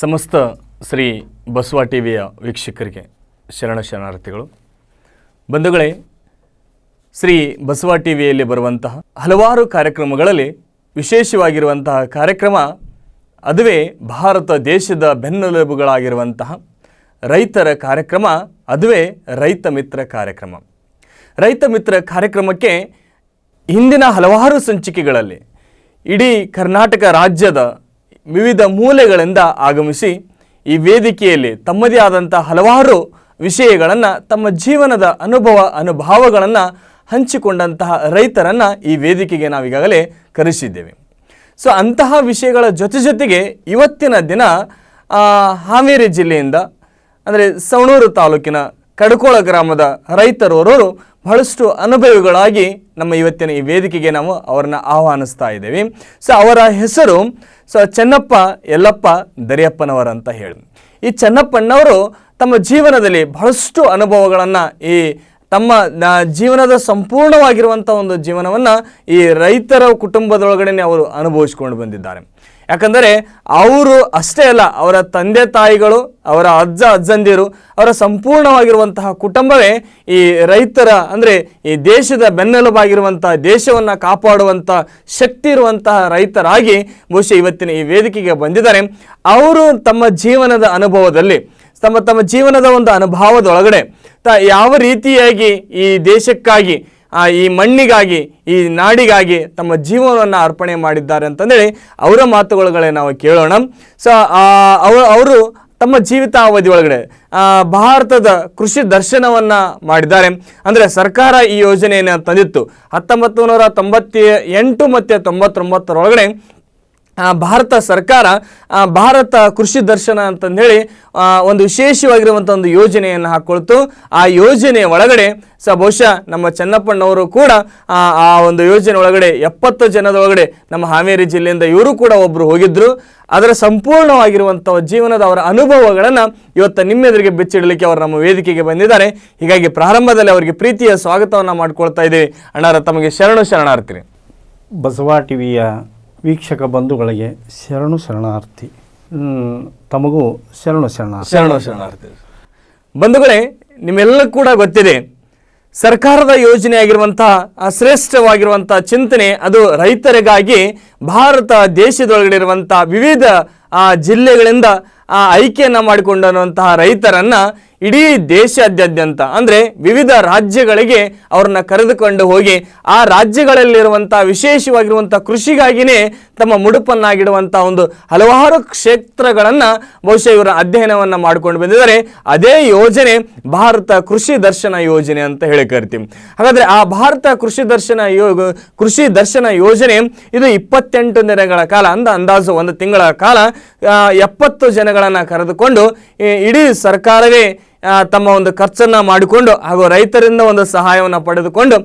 ಸಮಸ್ತ ಶ್ರೀ ಬಸವ ಟಿವಿಯ ವೀಕ್ಷಕರಿಗೆ ಶರಣ ಶರಣಾರ್ಥಿಗಳು. ಬಂಧುಗಳೇ, ಶ್ರೀ ಬಸವ ಟಿವಿಯಲ್ಲಿ ಬರುವಂತಹ ಹಲವಾರು ಕಾರ್ಯಕ್ರಮಗಳಲ್ಲಿ ವಿಶೇಷವಾಗಿರುವಂತಹ ಕಾರ್ಯಕ್ರಮ ಅದುವೇ ಭಾರತ ದೇಶದ ಬೆನ್ನೆಲುಬುಗಳಾಗಿರುವಂತಹ ರೈತರ ಕಾರ್ಯಕ್ರಮ, ಅದುವೇ ರೈತ ಮಿತ್ರ ಕಾರ್ಯಕ್ರಮ. ರೈತ ಮಿತ್ರ ಕಾರ್ಯಕ್ರಮಕ್ಕೆ ಹಿಂದಿನ ಹಲವಾರು ಸಂಚಿಕೆಗಳಲ್ಲಿ ಇಡೀ ಕರ್ನಾಟಕ ರಾಜ್ಯದ ವಿವಿಧ ಮೂಲೆಗಳಿಂದ ಆಗಮಿಸಿ ಈ ವೇದಿಕೆಯಲ್ಲಿ ತಮ್ಮದೇ ಆದಂಥ ಹಲವಾರು ವಿಷಯಗಳನ್ನು, ತಮ್ಮ ಜೀವನದ ಅನುಭವ, ಅನುಭವಗಳನ್ನು ಹಂಚಿಕೊಂಡಂತಹ ರೈತರನ್ನು ಈ ವೇದಿಕೆಗೆ ನಾವೀಗಾಗಲೇ ಕರೆಸಿದ್ದೇವೆ. ಸೊ, ಅಂತಹ ವಿಷಯಗಳ ಜೊತೆ ಜೊತೆಗೆ ಇವತ್ತಿನ ದಿನ ಹಾವೇರಿ ಜಿಲ್ಲೆಯಿಂದ, ಅಂದರೆ ಸವಣೂರು ತಾಲೂಕಿನ ಕಡಕೋಳ ಗ್ರಾಮದ ರೈತರವರು ಬಹಳಷ್ಟು ಅನುಭವಿಗಳಾಗಿ ನಮ್ಮ ಇವತ್ತಿನ ಈ ವೇದಿಕೆಗೆ ನಾವು ಅವರನ್ನು ಆಹ್ವಾನಿಸ್ತಾ ಇದ್ದೇವೆ. ಸೊ ಅವರ ಹೆಸರು ಸೊ ಚೆನ್ನಪ್ಪ ಯಲ್ಲಪ್ಪ ದರಿಯಪ್ಪನವರಂತ ಹೇಳಿ. ಈ ಚೆನ್ನಪ್ಪಣ್ಣವರು ತಮ್ಮ ಜೀವನದಲ್ಲಿ ಬಹಳಷ್ಟು ಅನುಭವಗಳನ್ನು ಈ ತಮ್ಮ ಜೀವನದ ಸಂಪೂರ್ಣವಾಗಿರುವಂಥ ಒಂದು ಜೀವನವನ್ನು ಈ ರೈತರ ಕುಟುಂಬದೊಳಗಡೆ ಅವರು ಅನುಭವಿಸ್ಕೊಂಡು ಬಂದಿದ್ದಾರೆ. ಯಾಕಂದರೆ ಅವರು ಅಷ್ಟೇ ಅಲ್ಲ, ಅವರ ತಂದೆ ತಾಯಿಗಳು, ಅವರ ಅಜ್ಜ, ಅಜ್ಜಂದಿರು, ಅವರ ಸಂಪೂರ್ಣವಾಗಿರುವಂತಹ ಕುಟುಂಬವೇ ಈ ರೈತರ, ಅಂದರೆ ಈ ದೇಶದ ಬೆನ್ನೆಲುಬಾಗಿರುವಂತಹ, ದೇಶವನ್ನು ಕಾಪಾಡುವಂಥ ಶಕ್ತಿ ಇರುವಂತಹ ರೈತರಾಗಿ ಬಹುಶಃ ಇವತ್ತಿನ ಈ ವೇದಿಕೆಗೆ ಬಂದಿದ್ದಾರೆ. ಅವರು ತಮ್ಮ ಜೀವನದ ಅನುಭವದಲ್ಲಿ, ತಮ್ಮ ತಮ್ಮ ಜೀವನದ ಒಂದು ಅನುಭವದೊಳಗಡೆ, ತ, ಯಾವ ರೀತಿಯಾಗಿ ಈ ದೇಶಕ್ಕಾಗಿ ಈ ಮಣ್ಣಿಗಾಗಿ, ಈ ನಾಡಿಗಾಗಿ ತಮ್ಮ ಜೀವನವನ್ನು ಅರ್ಪಣೆ ಮಾಡಿದ್ದಾರೆ ಅಂತಂದೇಳಿ ಅವರ ಮಾತುಗಳುಗಳೇ ನಾವು ಕೇಳೋಣ. ಸೊ ಅವ, ಅವರು ತಮ್ಮ ಜೀವಿತಾವಧಿ ಒಳಗಡೆ ಭಾರತದ ಕೃಷಿ ದರ್ಶನವನ್ನು ಮಾಡಿದ್ದಾರೆ. ಅಂದರೆ ಸರ್ಕಾರ ಈ ಯೋಜನೆಯನ್ನು ತಂದಿತ್ತು. ಹತ್ತೊಂಬತ್ತು ನೂರ ತೊಂಬತ್ತ ಎಂಟು ಮತ್ತು ತೊಂಬತ್ತೊಂಬತ್ತರೊಳಗಡೆ ಭಾರತ ಸರ್ಕಾರ ಭಾರತ ಕೃಷಿ ದರ್ಶನ ಅಂತಂದೇಳಿ ಒಂದು ವಿಶೇಷವಾಗಿರುವಂಥ ಒಂದು ಯೋಜನೆಯನ್ನು ಹಾಕ್ಕೊಳ್ತು ಆ ಯೋಜನೆ ಒಳಗಡೆ ಸ ಬಹುಶಃ ನಮ್ಮ ಚೆನ್ನಪ್ಪಣ್ಣವರು ಕೂಡ, ಆ ಆ ಒಂದು ಯೋಜನೆ ಒಳಗಡೆ ಎಪ್ಪತ್ತು ಜನದ ಒಳಗಡೆ ನಮ್ಮ ಹಾವೇರಿ ಜಿಲ್ಲೆಯಿಂದ ಇವರು ಕೂಡ ಒಬ್ಬರು ಹೋಗಿದ್ದರು ಅದರ ಸಂಪೂರ್ಣವಾಗಿರುವಂಥ ಜೀವನದ ಅವರ ಅನುಭವಗಳನ್ನು ಇವತ್ತು ನಿಮ್ಮೆದುರಿಗೆ ಬಿಚ್ಚಿಡಲಿಕ್ಕೆ ಅವರು ನಮ್ಮ ವೇದಿಕೆಗೆ ಬಂದಿದ್ದಾರೆ. ಹೀಗಾಗಿ ಪ್ರಾರಂಭದಲ್ಲಿ ಅವರಿಗೆ ಪ್ರೀತಿಯ ಸ್ವಾಗತವನ್ನು ಮಾಡ್ಕೊಳ್ತಾ ಇದ್ದೀವಿ. ಅಣ್ಣಾರ, ತಮಗೆ ಶರಣು ಶರಣಾರ್ಥಿ ಬಸವ ಟಿವಿಯ ವೀಕ್ಷಕ ಬಂಧುಗಳಿಗೆ ಶರಣು ಶರಣಾರ್ಥಿ. ತಮಗೂ ಶರಣು ಶರಣಾರ್ಥಿ. ಶರಣು ಶರಣಾರ್ಥಿ. ಬಂಧುಗಳೇ ನಿಮ್ಮೆಲ್ಲ ಕೂಡ ಗೊತ್ತಿದೆ, ಸರ್ಕಾರದ ಯೋಜನೆ ಆಗಿರುವಂತಹ ಶ್ರೇಷ್ಠವಾಗಿರುವಂತಹ ಚಿಂತನೆ ಅದು ರೈತರಿಗಾಗಿ ಭಾರತ ದೇಶದೊಳಗಡೆ ಇರುವಂತಹ ವಿವಿಧ ಜಿಲ್ಲೆಗಳಿಂದ, ಆ, ಆಯ್ಕೆಯನ್ನು ಮಾಡಿಕೊಂಡಿರುವಂತಹ ರೈತರನ್ನ ಇಡೀ ದೇಶಾದ್ಯಂತ ಅಂದರೆ ವಿವಿಧ ರಾಜ್ಯಗಳಿಗೆ ಅವ್ರನ್ನ ಕರೆದುಕೊಂಡು ಹೋಗಿ, ಆ ರಾಜ್ಯಗಳಲ್ಲಿರುವಂಥ ವಿಶೇಷವಾಗಿರುವಂಥ ಕೃಷಿಗಾಗಿಯೇ ತಮ್ಮ ಮುಡುಪನ್ನಾಗಿಡುವಂಥ ಒಂದು ಹಲವಾರು ಕ್ಷೇತ್ರಗಳನ್ನು ಬಹುಶಃ ಇವರ ಅಧ್ಯಯನವನ್ನು ಮಾಡ್ಕೊಂಡು ಬಂದಿದ್ದಾರೆ. ಅದೇ ಯೋಜನೆ ಭಾರತ ಕೃಷಿ ದರ್ಶನ ಯೋಜನೆ ಅಂತ ಹೇಳಿ ಕರಿತೀವಿ. ಹಾಗಾದರೆ ಆ ಭಾರತ ಕೃಷಿ ದರ್ಶನ ಯೋಗ, ಕೃಷಿ ದರ್ಶನ ಯೋಜನೆ ಇದು ಇಪ್ಪತ್ತೆಂಟು ದಿನಗಳ ಕಾಲ ಅಂದ ಅಂದಾಜು ಒಂದು ತಿಂಗಳ ಕಾಲ ಎಪ್ಪತ್ತು ಜನಗಳನ್ನು ಕರೆದುಕೊಂಡು ಇಡೀ ಸರ್ಕಾರವೇ ತಮ್ಮ ಒಂದು ಖರ್ಚನ್ನು ಮಾಡಿಕೊಂಡು ಹಾಗೂ ರೈತರಿಂದ ಒಂದು ಸಹಾಯವನ್ನು ಪಡೆದುಕೊಂಡು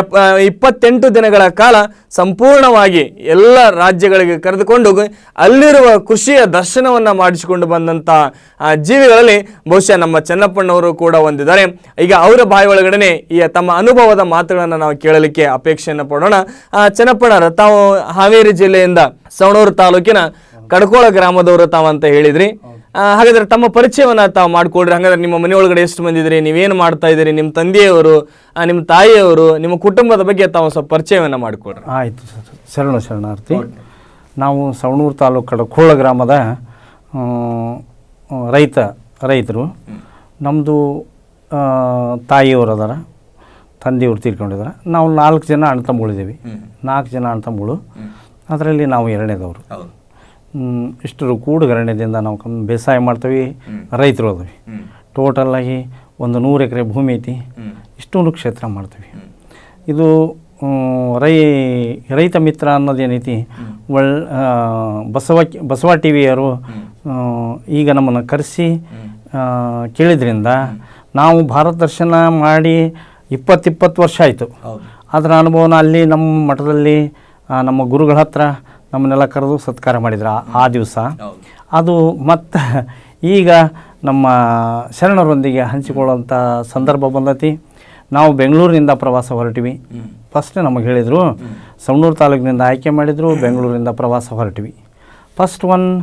ಎಪ್ ಇಪ್ಪತ್ತೆಂಟು ದಿನಗಳ ಕಾಲ ಸಂಪೂರ್ಣವಾಗಿ ಎಲ್ಲ ರಾಜ್ಯಗಳಿಗೆ ಕರೆದುಕೊಂಡು ಅಲ್ಲಿರುವ ಕೃಷಿಯ ದರ್ಶನವನ್ನು ಮಾಡಿಸಿಕೊಂಡು ಬಂದಂಥ ಜೀವಿಗಳಲ್ಲಿ ಬಹುಶಃ ನಮ್ಮ ಚೆನ್ನಪ್ಪಣ್ಣವರು ಕೂಡ ಹೊಂದಿದ್ದಾರೆ ಈಗ ಅವರ ಬಾಯಿ ಒಳಗಡೆ ಈ ತಮ್ಮ ಅನುಭವದ ಮಾತುಗಳನ್ನು ನಾವು ಕೇಳಲಿಕ್ಕೆ ಅಪೇಕ್ಷೆಯನ್ನು ಪಡೋಣ. ಚೆನ್ನಪ್ಪಣ್ಣರ ತಾವು ಹಾವೇರಿ ಜಿಲ್ಲೆಯಿಂದ ಸವಣೂರು ತಾಲೂಕಿನ ಕಡ್ಕೋಳ ಗ್ರಾಮದವರು ತಾವಂತ ಹೇಳಿದ್ರಿ. ಹಾಗಾದ್ರೆ ತಮ್ಮ ಪರಿಚಯವನ್ನ ತಾವು ಮಾಡ್ಕೊಡ್ರಿ. ಹಾಗಾದ್ರೆ ನಿಮ್ಮ ಮನೆ ಒಳಗಡೆ ಎಷ್ಟು ಮಂದಿ ಇದ್ರಿ ನೀವೇನು ಮಾಡ್ತಾ ಇದ್ದೀರಿ? ನಿಮ್ಮ ತಂದೆಯವರು ನಿಮ್ಮ ತಾಯಿಯವರು ನಿಮ್ಮ ಕುಟುಂಬದ ಬಗ್ಗೆ ತಾವು ಸ್ವಲ್ಪ ಪರಿಚಯವನ್ನ ಮಾಡಿಕೊಡ್ರಿ. ಆಯಿತು ಸರ್ ಶರಣು ಶರಣಾರ್ಥಿ. ನಾವು ಸವಣೂರು ತಾಲೂಕು ಕಡಕೋಳ ಗ್ರಾಮದ ಆ, ಆ, ರೈತ ರೈತರು. ನಮ್ಮದು ತಾಯಿಯವರು ಅದಾರ. ತಂದೆಯವರು ತೀರ್ಕೊಂಡಿದ್ದಾರೆ ನಾವು ನಾಲ್ಕು ಜನ ಅಣ್ಣ ತಮ್ಮಗಳಿದ್ದೀವಿ. ನಾಲ್ಕು ಜನ ಅಣ್ಣ ತಮ್ಮಗಳು. ಅದರಲ್ಲಿ ನಾವು ಎರಡನೇದವರು. ಇಷ್ಟರು ಕೂಡುಗರಣೆದಿಂದ ನಾವು ಬೇಸಾಯ ಮಾಡ್ತೀವಿ ರೈತರು ಟೋಟಲ್ ಟೋಟಲಾಗಿ ಒಂದು ನೂರು ಎಕರೆ ಭೂಮಿ ಐತಿ. ಇಷ್ಟೊಂದು ಕ್ಷೇತ್ರ ಮಾಡ್ತೀವಿ. ಇದು ರೈ ರೈತ ಮಿತ್ರ ಅನ್ನೋದೇನೈತಿ ಒಳ್ ಬಸವ ಬಸವ ಟಿ ವಿಯವರು ಈಗ ನಮ್ಮನ್ನು ಕರೆಸಿ ಕೇಳಿದ್ರಿಂದ ನಾವು ಭಾರತ ದರ್ಶನ ಮಾಡಿ ಇಪ್ಪತ್ತಿಪ್ಪತ್ತು ವರ್ಷ ಆಯಿತು. ಅದರ ಅನುಭವನ ಅಲ್ಲಿ ನಮ್ಮ ಮಠದಲ್ಲಿ ನಮ್ಮ ಗುರುಗಳ ಹತ್ರ ನಮ್ಮನ್ನೆಲ್ಲ ಕರೆದು ಸತ್ಕಾರ ಮಾಡಿದ್ರು ಆ- ದಿವಸ. ಅದು ಮತ್ತು ಈಗ ನಮ್ಮ ಶರಣರೊಂದಿಗೆ ಹಂಚಿಕೊಳ್ಳುವಂಥ ಸಂದರ್ಭ ಬಂದತಿ. ನಾವು ಬೆಂಗಳೂರಿನಿಂದ ಪ್ರವಾಸ ಹೊರಟಿವಿ. ಫಸ್ಟ್ ನಮಗೆ ಹೇಳಿದರು ಸವಣೂರು ತಾಲೂಕಿನಿಂದ ಆಯ್ಕೆ ಮಾಡಿದರು ಬೆಂಗಳೂರಿನಿಂದ ಪ್ರವಾಸ ಹೊರಟಿವಿ. ಫಸ್ಟ್ ಒನ್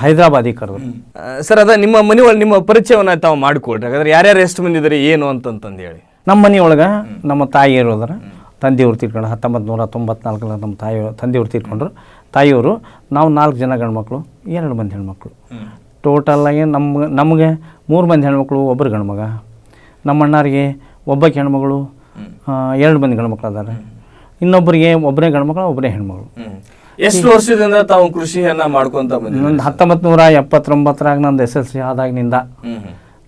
ಹೈದರಾಬಾದಿಗೆ ಕರೆದ್ರು ಸರ್ ಅದ ನಿಮ್ಮ ಮನೆ ಒಳಗೆ ನಿಮ್ಮ ಪರಿಚಯವನ್ನು ತಾವು ಮಾಡಿಕೊಡ್ರಿ. ಹಾಗಾದ್ರೆ ಯಾರ್ಯಾರು ಎಷ್ಟು ಮಂದಿ ಏನು ಅಂತಂತಂದು ಹೇಳಿ. ನಮ್ಮ ಮನೆಯೊಳಗೆ ನಮ್ಮ ತಾಯಿ ಅದಾರ ತಂದೆಯವ್ರು ತೀರ್ಕೊಂಡು ಹತ್ತೊಂಬತ್ತು ನೂರ ತೊಂಬತ್ನಾಲ್ಕರಲ್ಲಿ ನಮ್ಮ ತಾಯಿ ತಂದೆಯವ್ರು ತೀರ್ಕೊಂಡ್ರು. ತಾಯಿಯವರು ನಾವು ನಾಲ್ಕು ಜನ ಗಂಡ್ಮಕ್ಳು ಎರಡು ಮಂದಿ ಹೆಣ್ಮಕ್ಳು. ಟೋಟಲಾಗಿ ನಮ್ಗೆ ನಮಗೆ ಮೂರು ಮಂದಿ ಹೆಣ್ಮಕ್ಳು ಒಬ್ಬರು ಗಂಡ್ಮಗ. ನಮ್ಮ ಅಣ್ಣಾರಿಗೆ ಒಬ್ಬಕ್ಕೆ ಹೆಣ್ಮಗಳು ಎರಡು ಮಂದಿ ಗಂಡ್ಮಕ್ಳು ಅದಾರೆ. ಇನ್ನೊಬ್ಬರಿಗೆ ಒಬ್ಬರೇ ಗಂಡ್ಮಕ್ಳು ಒಬ್ಬರೇ ಹೆಣ್ಮಗಳು. ಎಷ್ಟು ವರ್ಷದಿಂದ ತಾವು ಕೃಷಿಯನ್ನ ಮಾಡ್ಕೊಂತ ಬಂದ ಹತ್ತೊಂಬತ್ತು ನೂರ ಎಪ್ಪತ್ತೊಂಬತ್ತರಾಗ ನಂದು ಎಸ್ ಎಲ್ ಸಿ ಆದಾಗಿನಿಂದ.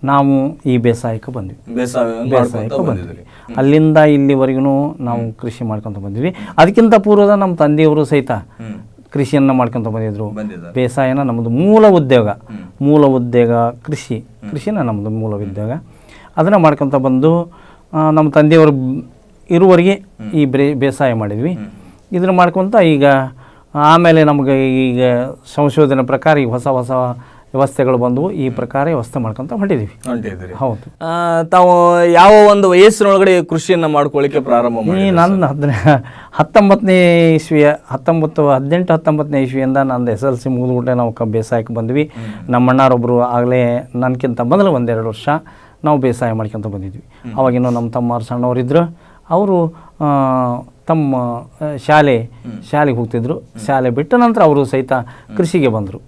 ನಾವು ಈ ಬೇಸಾಯಕ್ಕೆ ಬಂದ್ವಿ. ಬೇಸಾಯ ಬೇಸಾಯಕ್ಕೆ ಬಂದಿದ್ವಿ. ಅಲ್ಲಿಂದ ಇಲ್ಲಿವರೆಗೂ ನಾವು ಕೃಷಿ ಮಾಡ್ಕೊತ ಬಂದ್ವಿ ಅದಕ್ಕಿಂತ ಪೂರ್ವದ ನಮ್ಮ ತಂದೆಯವರು ಸಹಿತ ಕೃಷಿಯನ್ನು ಮಾಡ್ಕೊತ ಬಂದಿದ್ರು. ಬೇಸಾಯನ ನಮ್ಮದು ಮೂಲ ಉದ್ಯೋಗ. ಮೂಲ ಉದ್ಯೋಗ ಕೃಷಿ. ಕೃಷಿನ ನಮ್ಮದು ಮೂಲ ಉದ್ಯೋಗ. ಅದನ್ನು ಮಾಡ್ಕೊತ ಬಂದು ನಮ್ಮ ತಂದೆಯವರು ಇರುವರಿಗೆ ಇರುವವರೆಗೆ ಈ ಬೇಸಾಯ ಮಾಡಿದ್ವಿ. ಇದನ್ನು ಮಾಡ್ಕೊತ ಈಗ ಆಮೇಲೆ ನಮಗೆ ಈಗ ಸಂಶೋಧನೆ ಪ್ರಕಾರ ಈಗ ಹೊಸ ಹೊಸ ವ್ಯವಸ್ಥೆಗಳು ಬಂದವು ಈ ಪ್ರಕಾರ ವ್ಯವಸ್ಥೆ ಮಾಡ್ಕೊಂತ ಹೊಂಟಿದ್ದೀರಿ. ಹೌದು. ತಾವು ಯಾವ ಒಂದು ವಯಸ್ಸಿನೊಳಗಡೆ ಕೃಷಿಯನ್ನು ಮಾಡ್ಕೊಳ್ಳಿಕ್ಕೆ ಪ್ರಾರಂಭ ಈ ನನ್ನ ಹದಿನ ಹತ್ತೊಂಬತ್ತನೇ ಇಸ್ವಿಯ ಹತ್ತೊಂಬತ್ತು ಹದಿನೆಂಟು ಹತ್ತೊಂಬತ್ತನೇ ಇಸ್ವಿಯಿಂದ ನಂದು ಎಸ್ ಎಲ್ ಸಿ ಮುಗಿದ್ಬಿಟ್ಟೆ ನಾವು ಕ ಬೇಸಾಯಕ್ಕೆ ಬಂದ್ವಿ. ನಮ್ಮ ಅಣ್ಣಾರೊಬ್ಬರು ಆಗಲೇ ನನಗಿಂತ ಮೊದಲು ಒಂದೆರಡು ವರ್ಷ ನಾವು ಬೇಸಾಯ ಮಾಡ್ಕೊತ ಬಂದಿದ್ವಿ. ಅವಾಗಿನ್ನೂ ನಮ್ಮ ತಮ್ಮಾರು ಸಣ್ಣವರಿದ್ದರು ಅವರು ತಮ್ಮ ಶಾಲೆ ಶಾಲೆಗೆ ಹೋಗ್ತಿದ್ರು. ಶಾಲೆ ಬಿಟ್ಟ ನಂತರ ಅವರು ಸಹಿತ ಕೃಷಿಗೆ ಬಂದರು.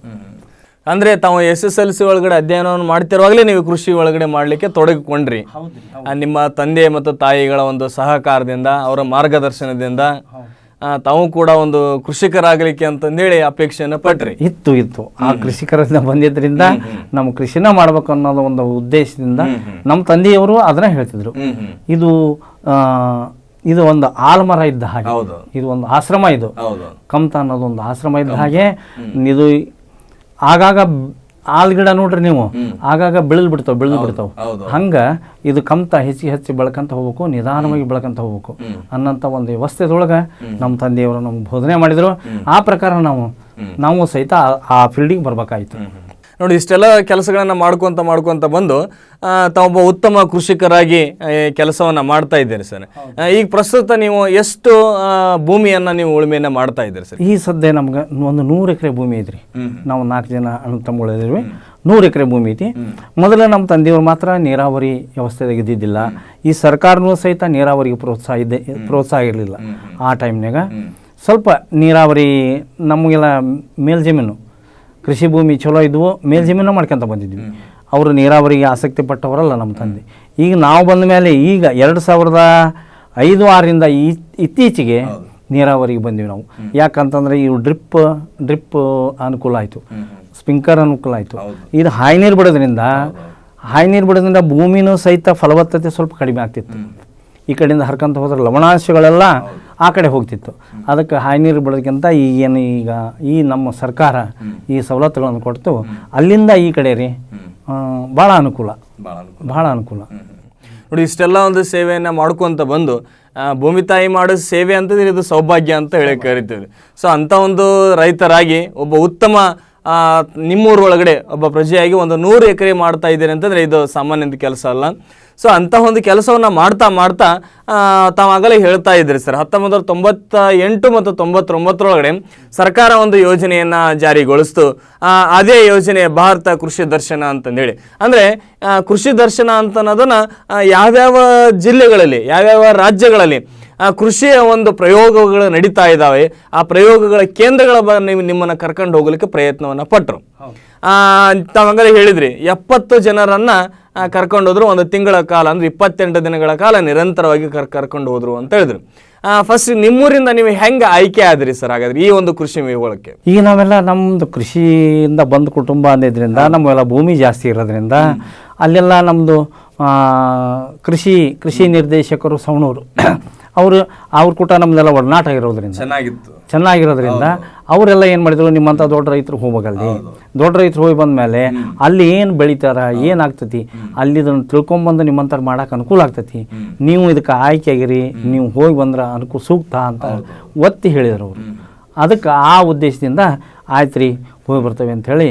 ಅಂದ್ರೆ ತಾವು ಎಸ್ ಎಸ್ ಎಲ್ ಸಿ ಒಳಗಡೆ ಅಧ್ಯಯನವನ್ನು ಮಾಡ್ತಿರುವಾಗಲೇ ನೀವು ಕೃಷಿ ಒಳಗಡೆ ಮಾಡಲಿಕ್ಕೆ ತೊಡಗಿಕೊಂಡ್ರಿ. ನಿಮ್ಮ ತಂದೆ ಮತ್ತು ತಾಯಿಗಳ ಒಂದು ಸಹಕಾರದಿಂದ ಅವರ ಮಾರ್ಗದರ್ಶನದಿಂದ ತಾವು ಕೂಡ ಒಂದು ಕೃಷಿಕರಾಗಲಿಕ್ಕೆ ಅಂತಂದೇಳಿ ಅಪೇಕ್ಷೆಯನ್ನು ಪಟ್ರಿ. ಇತ್ತು ಇತ್ತು. ಆ ಕೃಷಿಕರಿಂದ ಬಂದಿದ್ದರಿಂದ ನಮ್ಮ ಕೃಷಿನ ಮಾಡ್ಬೇಕು ಅನ್ನೋದು ಒಂದು ಉದ್ದೇಶದಿಂದ ನಮ್ಮ ತಂದೆಯವರು ಅದನ್ನ ಹೇಳ್ತಿದ್ರು. ಇದು ಇದು ಒಂದು ಆಲ್ಮರ ಇದ್ದ ಹಾಗೆ. ಇದು ಒಂದು ಆಶ್ರಮ ಇದು. ಹೌದು. ಕಮ್ತ ಅನ್ನೋದು ಒಂದು ಆಶ್ರಮ ಇದ್ದ ಹಾಗೆ. ಇದು ಆಗಾಗ ಆಲ್ ಗಿಡ ನೋಡ್ರಿ ನೀವು. ಆಗಾಗ ಬೆಳೆದು ಬಿಡ್ತಾವ ಬೆಳೆದು ಬಿಡ್ತಾವ. ಹಂಗ ಇದು ಕಮ್ತ ಹೆಚ್ಚಿ ಹೆಚ್ಚಿ ಬೆಳ್ಕಂತ ಹೋಗ್ಬೇಕು ನಿಧಾನವಾಗಿ ಬೆಳ್ಕಂತ ಹೋಗ್ಬೇಕು. ಅನ್ನಂತ ಒಂದು ವ್ಯವಸ್ಥೆದೊಳಗೆ ನಮ್ಮ ತಂದೆಯವರು ನಮ್ಗೆ ಬೋಧನೆ ಮಾಡಿದ್ರು. ಆ ಪ್ರಕಾರ ನಾವು ನಾವು ಸಹಿತ ಆ ಫೀಲ್ಡಿಗೆ ಬರ್ಬೇಕಾಯ್ತು. ನೋಡಿ ಇಷ್ಟೆಲ್ಲ ಕೆಲಸಗಳನ್ನು ಮಾಡ್ಕೊತ ಮಾಡ್ಕೊತ ಬಂದು ತಾವೊಬ್ಬ ಉತ್ತಮ ಕೃಷಿಕರಾಗಿ ಕೆಲಸವನ್ನು ಮಾಡ್ತಾ ಇದ್ದೀರಿ ಸರ್. ಈಗ ಪ್ರಸ್ತುತ ನೀವು ಎಷ್ಟು ಭೂಮಿಯನ್ನು ನೀವು ಉಳುಮೆಯನ್ನು ಮಾಡ್ತಾ ಇದ್ದೀರಿ ಸರ್? ಈ ಸದ್ಯ ನಮ್ಗೆ ಒಂದು ನೂರು ಎಕರೆ ಭೂಮಿ ಐತ್ರಿ. ನಾವು ನಾಲ್ಕು ಜನ ಅಣ್ಣ ತಮ್ಮಗಳು ಇದ್ದೀವಿ. ನೂರು ಎಕರೆ ಭೂಮಿ ಐತಿ. ಮೊದಲು ನಮ್ಮ ತಂದೆಯವರು ಮಾತ್ರ ನೀರಾವರಿ ವ್ಯವಸ್ಥೆದಾಗ ಇದ್ದಿದ್ದಿಲ್ಲ ಈ ಸರ್ಕಾರನೂ ಸಹಿತ ನೀರಾವರಿಗೆ ಪ್ರೋತ್ಸಾಹ ಇದೆ ಪ್ರೋತ್ಸಾಹ ಇರಲಿಲ್ಲ ಆ ಟೈಮ್ನಾಗ ಸ್ವಲ್ಪ ನೀರಾವರಿ ನಮಗೆಲ್ಲ ಮೇಲ್ಜಮೀನು ಕೃಷಿ ಭೂಮಿ ಚಲೋ ಇದ್ವು ಮೇಲ್ಜಮೀನು ಮಾಡ್ಕೊಂತ ಬಂದಿದ್ವಿ. ಅವರು ನೀರಾವರಿಗೆ ಆಸಕ್ತಿ ಪಟ್ಟವರಲ್ಲ ನಮ್ಮ ತಂದೆ. ಈಗ ನಾವು ಬಂದ ಮೇಲೆ ಈಗ ಎರಡು ಸಾವಿರದ ಐದು ಆರರಿಂದ ಈ ಇತ್ತೀಚೆಗೆ ನೀರಾವರಿಗೆ ಬಂದೀವಿ ನಾವು. ಯಾಕಂತಂದ್ರೆ ಇವು ಡ್ರಿಪ್ ಡ್ರಿಪ್ ಅನುಕೂಲ ಆಯಿತು. ಸ್ಪಿಂಕರ್ ಅನುಕೂಲ ಆಯಿತು. ಇದು ಹಾಯ್ ನೀರು ಬಿಡೋದ್ರಿಂದ ಹಾಯಿ ನೀರು ಬಿಡೋದ್ರಿಂದ ಭೂಮಿನೂ ಸಹಿತ ಫಲವತ್ತತೆ ಸ್ವಲ್ಪ ಕಡಿಮೆ ಆಗ್ತಿತ್ತು. ಈ ಕಡೆಯಿಂದ ಹರ್ಕೊಂತ ಹೋದ್ರೆ ಲವಣಾಂಶಗಳೆಲ್ಲ ಆ ಕಡೆ ಹೋಗ್ತಿತ್ತು. ಅದಕ್ಕೆ ಹಾಯಿ ನೀರು ಬಿಡೋದಕ್ಕಿಂತ ಈಗೇನು ಈಗ ಈ ನಮ್ಮ ಸರ್ಕಾರ ಈ ಸವಲತ್ತುಗಳನ್ನು ಕೊಡ್ತು. ಅಲ್ಲಿಂದ ಈ ಕಡೆ ರೀ. ಭಾಳ ಅನುಕೂಲ. ಭಾಳ ಅನುಕೂಲ. ನೋಡಿ ಇಷ್ಟೆಲ್ಲ ಒಂದು ಸೇವೆಯನ್ನು ಮಾಡ್ಕೊಂತ ಬಂದು ಭೂಮಿ ತಾಯಿ ಮಾಡೋ ಸೇವೆ ಅಂತಂದ್ರೆ ಇದು ಸೌಭಾಗ್ಯ ಅಂತ ಹೇಳಿ ಕರಿತೀವಿ. ಸೊ ಅಂಥ ಒಂದು ರೈತರಾಗಿ ಒಬ್ಬ ಉತ್ತಮ ನಿಮ್ಮೂರ ಒಳಗಡೆ ಒಬ್ಬ ಪ್ರಜೆಯಾಗಿ ಒಂದು ನೂರು ಎಕರೆ ಮಾಡ್ತಾ ಇದ್ದೀರಿ ಅಂತಂದರೆ ಇದು ಸಾಮಾನ್ಯದ ಕೆಲಸ ಅಲ್ಲ. ಸೊ ಅಂತ ಒಂದು ಕೆಲಸವನ್ನು ಮಾಡ್ತಾ ಮಾಡ್ತಾ ತಾವಾಗಲೇ ಹೇಳ್ತಾ ಇದ್ದೀರಿ ಸರ್. ಹತ್ತೊಂಬತ್ತು ತೊಂಬತ್ತ ಎಂಟು ಮತ್ತು ತೊಂಬತ್ತೊಂಬತ್ತರೊಳಗಡೆ ಸರ್ಕಾರ ಒಂದು ಯೋಜನೆಯನ್ನು ಜಾರಿಗೊಳಿಸ್ತು. ಅದೇ ಯೋಜನೆ ಭಾರತ ಕೃಷಿ ದರ್ಶನ ಅಂತಂದೇಳಿ. ಅಂದರೆ ಕೃಷಿ ದರ್ಶನ ಅಂತ ಅನ್ನೋದನ್ನು ಯಾವ್ಯಾವ ಜಿಲ್ಲೆಗಳಲ್ಲಿ, ಯಾವ್ಯಾವ ರಾಜ್ಯಗಳಲ್ಲಿ ಕೃಷಿಯ ಒಂದು ಪ್ರಯೋಗಗಳು ನಡೀತಾ ಇದ್ದಾವೆ. ಆ ಪ್ರಯೋಗಗಳ ಕೇಂದ್ರಗಳ ಬ ನೀವು ನಿಮ್ಮನ್ನು ಕರ್ಕೊಂಡು ಹೋಗ್ಲಿಕ್ಕೆ ಪ್ರಯತ್ನವನ್ನು ಪಟ್ಟರು ತಾವಂಗಲೇ ಹೇಳಿದ್ರಿ ಎಪ್ಪತ್ತು ಜನರನ್ನು ಕರ್ಕೊಂಡೋದ್ರು ಕರ್ಕೊಂಡು ಹೋದ್ರು ಒಂದು ತಿಂಗಳ ಕಾಲ ಅಂದ್ರೆ ಇಪ್ಪತ್ತೆಂಟು ದಿನಗಳ ಕಾಲ ನಿರಂತರವಾಗಿ ಕರ್ ಕರ್ಕೊಂಡು ಹೋದ್ರು ಅಂತ ಹೇಳಿದ್ರು. ಫಸ್ಟ್ ನಿಮ್ಮೂರಿಂದ ನೀವು ಹೆಂಗೆ ಆಯ್ಕೆ ಆದ್ರಿ ಸರ್ ಹಾಗಾದ್ರೆ ಈ ಒಂದು ಕೃಷಿ ಮೇಳಕ್ಕೆ ಈಗ ನಾವೆಲ್ಲ ನಮ್ಮದು ಕೃಷಿಯಿಂದ ಬಂದ ಕುಟುಂಬ ಅಂದಿದ್ರಿಂದ ನಮ್ಮೆಲ್ಲ ಭೂಮಿ ಜಾಸ್ತಿ ಇರೋದ್ರಿಂದ ಅಲ್ಲೆಲ್ಲ ನಮ್ಮದು ಕೃಷಿ ಕೃಷಿ ನಿರ್ದೇಶಕರು ಸವಣೂರು. ಅವರು ಅವ್ರ ಕೂಟ ನಮ್ದೆಲ್ಲ ಒಡನಾಟ ಇರೋದ್ರಿಂದ ಚೆನ್ನಾಗಿತ್ತು. ಚೆನ್ನಾಗಿರೋದ್ರಿಂದ ಅವರೆಲ್ಲ ಏನು ಮಾಡಿದ್ರು ನಿಮ್ಮಂಥ ದೊಡ್ಡ ರೈತರು ಹೋಗ್ಬೇಕಲ್ಲಿ ದೊಡ್ಡ ರೈತರು ಹೋಗಿ ಬಂದಮೇಲೆ ಅಲ್ಲಿ ಏನು ಬೆಳಿತಾರ ಏನಾಗ್ತತಿ ಅಲ್ಲಿ ಇದನ್ನು ತಿಳ್ಕೊಂಬಂದು ನಿಮ್ಮಂಥವ್ರು ಮಾಡೋಕೆ ಅನುಕೂಲ ಆಗ್ತತಿ. ನೀವು ಇದಕ್ಕೆ ಆಯ್ಕೆ ಆಗಿರಿ ನೀವು ಹೋಗಿ ಬಂದ್ರೆ ಅನುಕೂಲ ಸೂಕ್ತ ಅಂತ ಒತ್ತಿ ಹೇಳಿದರು ಅವರು. ಅದಕ್ಕೆ ಆ ಉದ್ದೇಶದಿಂದ ಆಯ್ತು ರೀ ಹೋಗಿ ಬರ್ತೇವೆ ಅಂಥೇಳಿ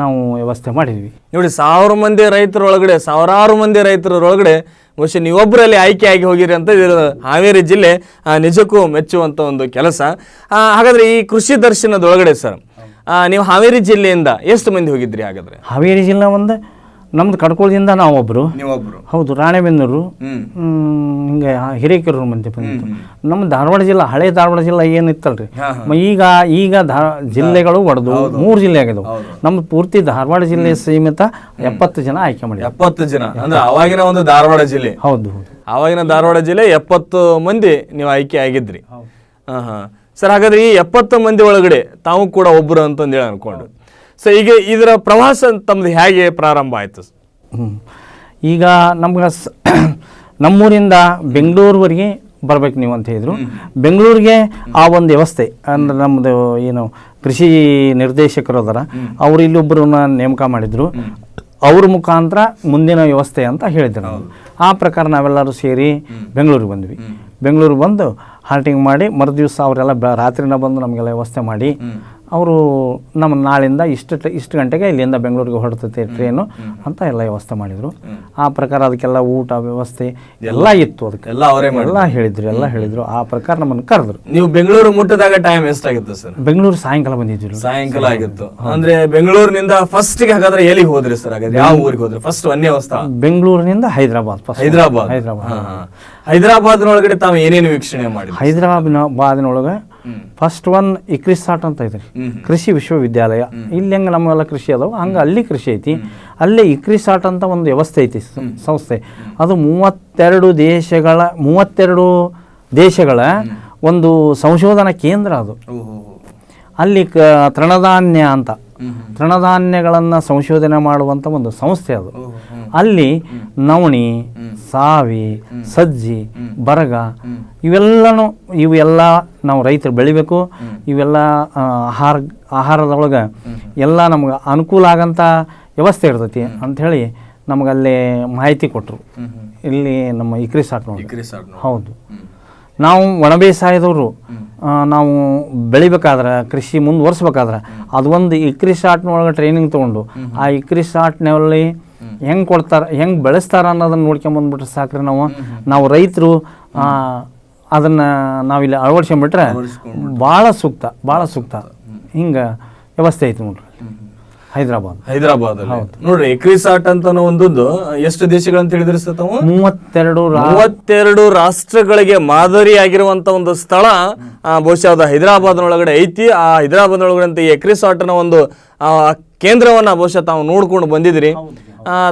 ನಾವು ವ್ಯವಸ್ಥೆ ಮಾಡಿದ್ವಿ. ನೋಡಿ ಸಾವಿರ ಮಂದಿ ರೈತರೊಳಗಡೆ ಸಾವಿರಾರು ಮಂದಿ ರೈತರ ಒಳಗಡೆ ಬಹುಶಃ ನೀವೊಬ್ಬರಲ್ಲಿ ಆಗಿ ಹೋಗಿರಿ ಅಂತ ಇದು ಹಾವೇರಿ ಜಿಲ್ಲೆ ನಿಜಕ್ಕೂ ಮೆಚ್ಚುವಂಥ ಒಂದು ಕೆಲಸ. ಹಾಗಾದ್ರೆ ಈ ಕೃಷಿ ದರ್ಶನದೊಳಗಡೆ ಸರ್ ನೀವು ಹಾವೇರಿ ಜಿಲ್ಲೆಯಿಂದ ಎಷ್ಟು ಮಂದಿ ಹೋಗಿದ್ರಿ ಹಾಗಾದ್ರೆ? ಹಾವೇರಿ ಜಿಲ್ಲೆ ಒಂದು ನಮ್ದು ಕಡ್ಕೊಳದಿಂದ ನಾವೊಬ್ಬರು ನೀವೊಬ್ರು. ಹೌದು ರಾಣೆಬೆನ್ನೂರು. ಹಿಂಗೆ ಹಿರೇಕೆರೂರು ಮಂದಿ ಬಂದಿತ್ತು. ನಮ್ಮ ಧಾರವಾಡ ಜಿಲ್ಲಾ ಹಳೆ ಧಾರವಾಡ ಜಿಲ್ಲಾ ಏನಿತ್ತಲ್ರಿ? ಈಗ ಈಗ ಧಾ ಜಿಲ್ಲೆಗಳು ಒಡೆದು ಮೂರು ಜಿಲ್ಲೆ ಆಗಿದವು. ನಮ್ದು ಪೂರ್ತಿ ಧಾರವಾಡ ಜಿಲ್ಲೆ ಸೀಮಿತ ಎಪ್ಪತ್ತು ಜನ ಆಯ್ಕೆ ಮಾಡಿ ಎಪ್ಪತ್ತು ಜನ. ಅಂದ್ರೆ ಅವಾಗಿನ ಒಂದು ಧಾರವಾಡ ಜಿಲ್ಲೆ. ಹೌದು ಅವಾಗಿನ ಧಾರವಾಡ ಜಿಲ್ಲೆ ಎಪ್ಪತ್ತು ಮಂದಿ ನೀವು ಆಯ್ಕೆ ಆಗಿದ್ರಿ. ಹಾಂ ಹಾಂ. ಸರ್ ಹಾಗಾದ್ರೆ ಈ ಎಪ್ಪತ್ತು ಮಂದಿ ಒಳಗಡೆ ತಾವು ಕೂಡ ಒಬ್ಬರು ಅಂತಂದೇಳಿ ಅನ್ಕೊಂಡು ಸೊ ಈಗ ಇದರ ಪ್ರವಾಸ ತಮ್ಮದು ಹೇಗೆ ಪ್ರಾರಂಭ ಆಯಿತು. ಈಗ ನಮ್ಗೆ ನಮ್ಮೂರಿಂದ ಬೆಂಗಳೂರುವರೆಗೆ ಬರ್ಬೇಕು ನೀವು ಅಂತ ಹೇಳಿದ್ರು. ಬೆಂಗಳೂರಿಗೆ ಆ ಒಂದು ವ್ಯವಸ್ಥೆ ಅಂದ್ರೆ ನಮ್ಮದು ಏನು ಕೃಷಿ ನಿರ್ದೇಶಕರು ಅದರ ಅವರು ಇಲ್ಲೊಬ್ಬರನ್ನ ನೇಮಕ ಮಾಡಿದ್ರು. ಅವ್ರ ಮುಖಾಂತರ ಮುಂದಿನ ವ್ಯವಸ್ಥೆ ಅಂತ ಹೇಳಿದ್ರು ನಾವು ಆ ಪ್ರಕಾರ ನಾವೆಲ್ಲರೂ ಸೇರಿ ಬೆಂಗಳೂರಿಗೆ ಬಂದ್ವಿ. ಬೆಂಗಳೂರಿಗೆ ಬಂದು ಹಾಲ್ಟಿಂಗ್ ಮಾಡಿ ಮರುದಿವಸ ಅವರೆಲ್ಲ ಬ ರಾತ್ರಿನ ಬಂದು ನಮಗೆಲ್ಲ ವ್ಯವಸ್ಥೆ ಮಾಡಿ ಅವರು ನಮ್ಮ ನಾಳಿಂದ ಇಷ್ಟು ಇಷ್ಟು ಗಂಟೆಗೆ ಇಲ್ಲಿಂದ ಬೆಂಗಳೂರಿಗೆ ಹೊರಡ್ತೈತೆ ಟ್ರೈನು ಅಂತ ಎಲ್ಲ ವ್ಯವಸ್ಥೆ ಮಾಡಿದರು. ಆ ಪ್ರಕಾರ ಅದಕ್ಕೆಲ್ಲ ಊಟ ವ್ಯವಸ್ಥೆ ಎಲ್ಲ ಇತ್ತು ಅದಕ್ಕೆ. ಎಲ್ಲ ಅವರೇ ಮಾಡಿ ಎಲ್ಲ ಹೇಳಿದ್ರು ಎಲ್ಲ ಹೇಳಿದ್ರು. ಆ ಪ್ರಕಾರ ನಮ್ಮನ್ನು ಕರೆದ್ರು. ನೀವು ಬೆಂಗಳೂರು ಮುಟ್ಟದಾಗ ಟೈಮ್ ಎಷ್ಟಾಗಿತ್ತು ಸರ್. ಬೆಂಗಳೂರು ಸಾಯಂಕಾಲ ಬಂದಿದ್ವಿ ಸಾಯಂಕಾಲ ಆಗಿತ್ತು. ಅಂದ್ರೆ ಬೆಂಗಳೂರಿನಿಂದ ಫಸ್ಟ್ಗೆ ಹಾಗಾದ್ರೆ ಎಲ್ಲಿಗೆ ಹೋದ್ರಿ ಸರ್? ಹಾಗಾದ್ರೆ ಯಾವ ಊರಿಗೆ ಹೋದ್ರಿ? ಫಸ್ಟ್ ಒಂದೇ ವ್ಯವಸ್ಥೆ ಬೆಂಗಳೂರಿನಿಂದ ಹೈದರಾಬಾದ್ ಫಸ್ಟ್ ಹೈದರಾಬಾದ್. ಹೈದರಾಬಾದ್. ಹೈದರಾಬಾದ್ನೊಳಗಡೆ ತಾವು ಏನೇನು ವೀಕ್ಷಣೆ ಮಾಡಿದ್ರಿ? ಹೈದರಾಬಾದಿನೊಳಗೆ ಫಸ್ಟ್ ಒನ್ ಇಕ್ರಿಸಾಟ್ ಅಂತ ಐತ್ರಿ ಕೃಷಿ ವಿಶ್ವವಿದ್ಯಾಲಯ. ಇಲ್ಲಿ ಹೆಂಗೆ ನಮ್ಮೆಲ್ಲ ಕೃಷಿ ಅದಾವ ಹಂಗೆ ಅಲ್ಲಿ ಕೃಷಿ ಐತಿ. ಅಲ್ಲೇ ಇಕ್ರಿಸಾಟ್ ಅಂತ ಒಂದು ವ್ಯವಸ್ಥೆ ಐತಿ ಸಂಸ್ಥೆ. ಅದು ಮೂವತ್ತೆರಡು ದೇಶಗಳ ಮೂವತ್ತೆರಡು ದೇಶಗಳ ಒಂದು ಸಂಶೋಧನಾ ಕೇಂದ್ರ ಅದು. ಅಲ್ಲಿ ಕ ತೃಣಧಾನ್ಯ ಅಂತ. ತೃಣಧಾನ್ಯಗಳನ್ನು ಸಂಶೋಧನೆ ಮಾಡುವಂಥ ಒಂದು ಸಂಸ್ಥೆ ಅದು. ಅಲ್ಲಿ ನವಣಿ ಸಾವಿ ಸಜ್ಜಿ ಬರಗ ಇವೆಲ್ಲನೂ ಇವೆಲ್ಲ ನಾವು ರೈತರು ಬೆಳಿಬೇಕು. ಇವೆಲ್ಲ ಆಹಾರ ಆಹಾರದೊಳಗೆ ಎಲ್ಲ ನಮ್ಗೆ ಅನುಕೂಲ ಆಗಂಥ ವ್ಯವಸ್ಥೆ ಇರ್ತೈತಿ ಅಂಥೇಳಿ ನಮಗಲ್ಲಿ ಮಾಹಿತಿ ಕೊಟ್ಟರು ಇಲ್ಲಿ ನಮ್ಮ ಇಕ್ರಿ ಸಾಕು ನೋಡಿ ಹೌದು. ನಾವು ಒಣ ಬೇಸಾಯದವರು ನಾವು ಬೆಳಿಬೇಕಾದ್ರೆ ಕೃಷಿ ಮುಂದುವರ್ಸ್ಬೇಕಾದ್ರೆ ಅದೊಂದು ಇಕ್ರಿ ಶಾಟ್ನೊಳಗೆ ಟ್ರೈನಿಂಗ್ ತೊಗೊಂಡು ಆ ಇಕ್ರಿ ಶಾಟ್ನಲ್ಲಿ ಹೆಂಗೆ ಕೊಡ್ತಾರೆ ಹೆಂಗೆ ಬೆಳೆಸ್ತಾರ ಅನ್ನೋದನ್ನ ನೋಡ್ಕೊಂಬಂದ್ಬಿಟ್ರೆ ಸಾಕ್ರಿ ನಾವು. ನಾವು ರೈತರು ಅದನ್ನು ನಾವಿಲ್ಲಿ ಅಳವಡಿಸ್ಕೊಂಡ್ಬಿಟ್ರೆ ಭಾಳ ಸೂಕ್ತ ಭಾಳ ಸೂಕ್ತ. ಹಿಂಗೆ ವ್ಯವಸ್ಥೆ ಐತಿ ನೋಡ್ರಿ. ಹೈದರಾಬಾದ್. ಹೈದರಾಬಾದ್ ನೋಡ್ರಿ ಎಕ್ರಿಸಾಟ್ ಅಂತ ಒಂದೊಂದು ಎಷ್ಟು ದೇಶಗಳಂತ ಹೇಳಿದ್ರಿ ಸರ್ ತಾವು? ಮೂವತ್ತೆರಡು ಮೂವತ್ತೆರಡು ರಾಷ್ಟ್ರಗಳಿಗೆ ಮಾದರಿಯಾಗಿರುವಂತ ಒಂದು ಸ್ಥಳ ಬಹುಶಃ ಅದು ಹೈದರಾಬಾದ್ ಒಳಗಡೆ ಐತಿ. ಆ ಹೈದರಾಬಾದ್ ಒಳಗಡೆ ಅಂತ ಈ ಎಕ್ರಿಸಾಟ್ನ ಒಂದು ಆ, ಕೇಂದ್ರವನ್ನ ಬಹುಶಃ ತಾವು ನೋಡ್ಕೊಂಡು ಬಂದಿದ್ರಿ